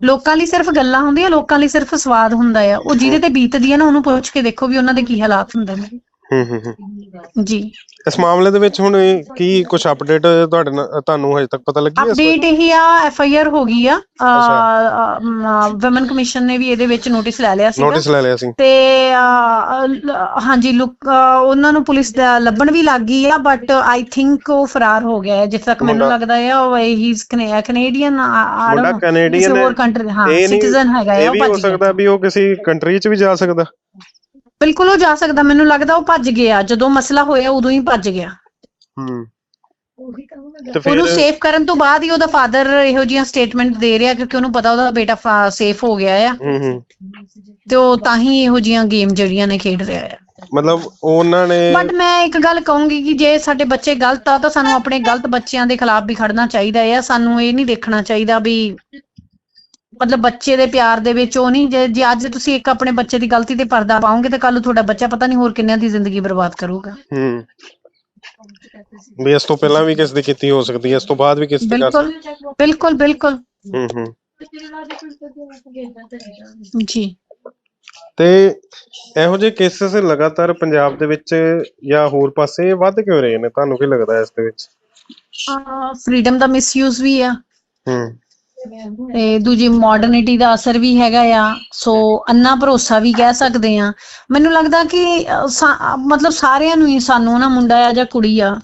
ਲੋਕਾਂ ਲਈ ਸਿਰਫ ਗੱਲਾਂ ਹੁੰਦੀਆਂ ਲੋਕਾਂ ਲਈ ਸਿਰਫ ਸਵਾਦ ਹੁੰਦਾ ਆ। ਉਹ ਜਿਹਦੇ ਤੇ ਬੀਤਦੀ ਹੈ ਨਾ ਉਹਨੂੰ ਪੁੱਛ ਕੇ ਦੇਖੋ ਵੀ ਉਹਨਾਂ ਦੇ ਕੀ ਹਾਲਾਤ ਹੁੰਦੇ ਨੇ। ਹੂੰ ਹੂੰ ਹੂੰ। ਜੀ। ਇਸ ਮਾਮਲੇ ਦੇ ਵਿੱਚ ਹੁਣ ਇਹ ਕੀ ਕੁਝ ਅਪਡੇਟ ਤੁਹਾਡੇ ਨਾਲ ਤੁਹਾਨੂੰ ਹਜੇ ਤੱਕ ਪਤਾ ਲੱਗੀ ਹੈ ਇਸ? ਅਪਡੇਟ ਇਹੀ ਆ ਐਫ ਆਈ ਆਰ ਹੋ ਗਈ ਆ। ਵਮਨ ਕਮਿਸ਼ਨ ਨੇ ਵੀ ਇਹਦੇ ਵਿੱਚ ਨੋਟਿਸ ਲੈ ਲਿਆ ਸੀਗਾ। ਨੋਟਿਸ ਲੈ ਲਿਆ ਸੀ। ਤੇ ਅਹ, ਲ- ਹਾਂਜੀ ਲੁੱਕ ਅਹ, ਉਹਨਾਂ ਨੂੰ ਪੁਲਿਸ ਦਾ ਲੱਭਣ ਵੀ ਲੱਗ ਗਈ ਆ ਬਟ ਆਈ ਥਿੰਕ ਉਹ ਫਰਾਰ ਹੋ ਗਿਆ ਹੈ ਜਿਸ ਤੱਕ ਮੈਨੂੰ ਮੁੰਡਾ- ਲੱਗਦਾ ਹੈ ਉਹ ਹੀ ਇਜ਼ ਕੈਨੇਡੀਅਨ ਆਈ ਮੁੰਡਾ ਕੈਨੇਡੀਅਨ ਕਿਸੇ ਹੈ। ਹੋਰ ਕੰਟਰੀ ਹਾਂ ਇਹ ਨਹੀਂ- ਸਿਟੀਜ਼ਨ ਹੈਗਾ ਇਹ ਉਹ ਵੀ ਹੋ ਭੱਜ ਗਿਆ ਸਕਦਾ ਵੀ ਉਹ ਕਿਸੇ ਕੰਟਰੀ 'ਚ ਵੀ ਜਾ ਸਕਦਾ। ਬਿਲਕੁਲ ਉਹ ਜਾ ਸਕਦਾ ਮੈਨੂੰ ਲੱਗਦਾ ਉਹ ਭੱਜ ਗਿਆ ਜਦੋਂ ਮਸਲਾ ਹੋਇਆ ਉਦੋਂ ਹੀ ਭੱਜ ਗਿਆ। ਹੂੰ। ਤੇ ਫਿਰ ਉਹਨੂੰ ਸੇਫ ਕਰਨ ਤੋਂ ਬਾਅਦ ਹੀ ਉਹਦਾ ਫਾਦਰ ਇਹੋ ਜਿਹੀਆਂ ਸਟੇਟਮੈਂਟ ਦੇ ਰਿਹਾ ਕਿਉਂਕਿ ਉਹਨੂੰ ਪਤਾ ਉਹਦਾ ਬੇਟਾ ਸੇਫ ਹੋ ਗਿਆ ਆ। ਹੂੰ ਹੂੰ। ਤੇ ਉਹ ਤਾਂ ਹੀ ਇਹੋ ਜਿਹੀਆਂ ਗੇਮ ਜਿਹੜੀਆਂ ਨੇ ਖੇਡ ਰਿਹਾ ਆ। ਮਤਲਬ ਉਹਨਾਂ ਨੇ ਬਟ ਮੈਂ ਇੱਕ ਗੱਲ ਕਹੂੰਗੀ ਕਿ ਜੇ ਸਾਡੇ ਬੱਚੇ ਗਲਤ ਆ ਤਾਂ ਸਾਨੂੰ ਆਪਣੇ ਗਲਤ ਬੱਚਿਆਂ ਦੇ ਖਿਲਾਫ ਵੀ ਖੜਨਾ ਚਾਹੀਦਾ ਹੈ ਸਾਨੂੰ ਇਹ ਨਹੀਂ ਦੇਖਣਾ ਚਾਹੀਦਾ ਵੀ ਮਤਲਬ ਬੱਚੇ ਦੇ ਪਿਆਰ ਦੇ ਵਿੱਚ ਉਹ ਨਹੀਂ ਜੇ ਜੇ ਅੱਜ ਤੁਸੀਂ ਇੱਕ ਆਪਣੇ ਬੱਚੇ ਦੀ ਗਲਤੀ ਤੇ ਪਰਦਾ ਪਾਓਗੇ ਤਾਂ ਕੱਲ ਤੁਹਾਡਾ ਬੱਚਾ ਪਤਾ ਨਹੀਂ ਹੋਰ ਕਿੰਨਿਆਂ ਦੀ ਜ਼ਿੰਦਗੀ ਬਰਬਾਦ ਕਰੂਗਾ। ਹੂੰ। ਵੀ ਇਸ ਤੋਂ ਪਹਿਲਾਂ ਵੀ ਕਿਸ ਦੀ ਕੀਤੀ ਹੋ ਸਕਦੀ ਹੈ ਇਸ ਤੋਂ ਬਾਅਦ ਵੀ ਕਿਸ ਦੀ ਕਰ ਬਿਲਕੁਲ ਬਿਲਕੁਲ ਬਿਲਕੁਲ। ਹੂੰ ਹੂੰ। ਜੀ। ਤੇ ਇਹੋ ਜਿਹੇ ਕੇਸਸ ਲਗਾਤਾਰ ਪੰਜਾਬ ਦੇ ਵਿੱਚ ਜਾਂ ਹੋਰ ਪਾਸੇ ਵੱਧ ਕਿਉਂ ਰਹੇ ਨੇ? ਤੁਹਾਨੂੰ ਕੀ ਲੱਗਦਾ ਇਸ ਦੇ ਵਿੱਚ? ਫਰੀडम ਦਾ ਮਿਸਯੂਜ਼ ਵੀ ਆ। ਹੂੰ। ਤੇ ਦੂਜੀ ਮਾਡਰਨਿਟੀ ਦਾ ਅਸਰ ਵੀ ਹੈਗਾ ਆ। ਸੋ ਅੰਨਾ ਭਰੋਸਾ ਵੀ ਕਹਿ ਸਕਦੇ ਆ। ਮੈਨੂੰ ਲੱਗਦਾ ਕਿ ਮਤਲਬ ਸਾਰਿਆਂ ਨੂੰ ਹੀ ਸਾਨੂੰ ਨਾ ਮੁੰਡਾ ਆ ਜਾਂ ਕੁੜੀ ਆ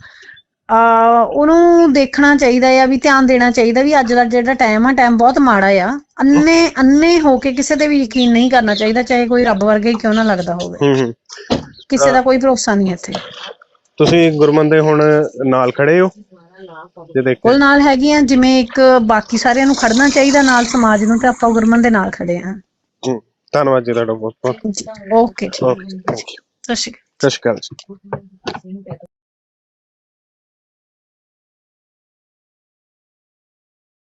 ਆ ਉਹਨੂੰ ਦੇਖਣਾ ਚਾਹੀਦਾ ਆ ਵੀ ਧਿਆਨ ਦੇਣਾ ਚਾਹੀਦਾ ਵੀ ਅੱਜ ਦਾ ਜਿਹੜਾ ਟਾਈਮ ਆ ਟਾਈਮ ਬਹੁਤ ਮਾੜਾ ਆ। ਅੰਨੇ ਅੰਨੇ ਹੋ ਕੇ ਕਿਸੇ ਤੇ ਵੀ ਯਕੀਨ ਨਹੀਂ ਕਰਨਾ ਚਾਹੀਦਾ ਚਾਹੇ ਕੋਈ ਰੱਬ ਵਰਗਾ ਹੀ ਕਿਉਂ ਨਾ ਲੱਗਦਾ ਹੋਵੇ। ਹੂੰ ਹੂੰ। ਕਿਸੇ ਦਾ ਕੋਈ ਭਰੋਸਾ ਨਹੀਂ ਇੱਥੇ। ਤੁਸੀਂ ਗੁਰਮਨ ਦੇ ਹੁਣ ਨਾਲ ਖੜੇ ਹੋ? ਜੇ ਦੇਖੋ। ਕੋਲ ਨਾਲ ਹੈਗੀਆਂ ਜਿਵੇਂ ਇੱਕ ਬਾਕੀ ਸਾਰਿਆਂ ਨੂੰ ਖੜਨਾ ਚਾਹੀਦਾ ਨਾਲ ਸਮਾਜ ਨੂੰ ਤੇ ਆਪਾਂ ਗੁਰਮਨ ਦੇ ਨਾਲ ਖੜੇ ਆ। ਹੂੰ ਧੰਨਵਾਦ ਜੀ ਤੁਹਾਡਾ ਬਹੁਤ ਬਹੁਤ ਓਕੇ ਜੀ ਓਕੇ ਥੈਂਕ ਯੂ ਸਤਿ ਸ਼੍ਰੀ ਅਕਾਲ। ਸਤਿ ਸ਼੍ਰੀ ਅਕਾਲ ਜੀ।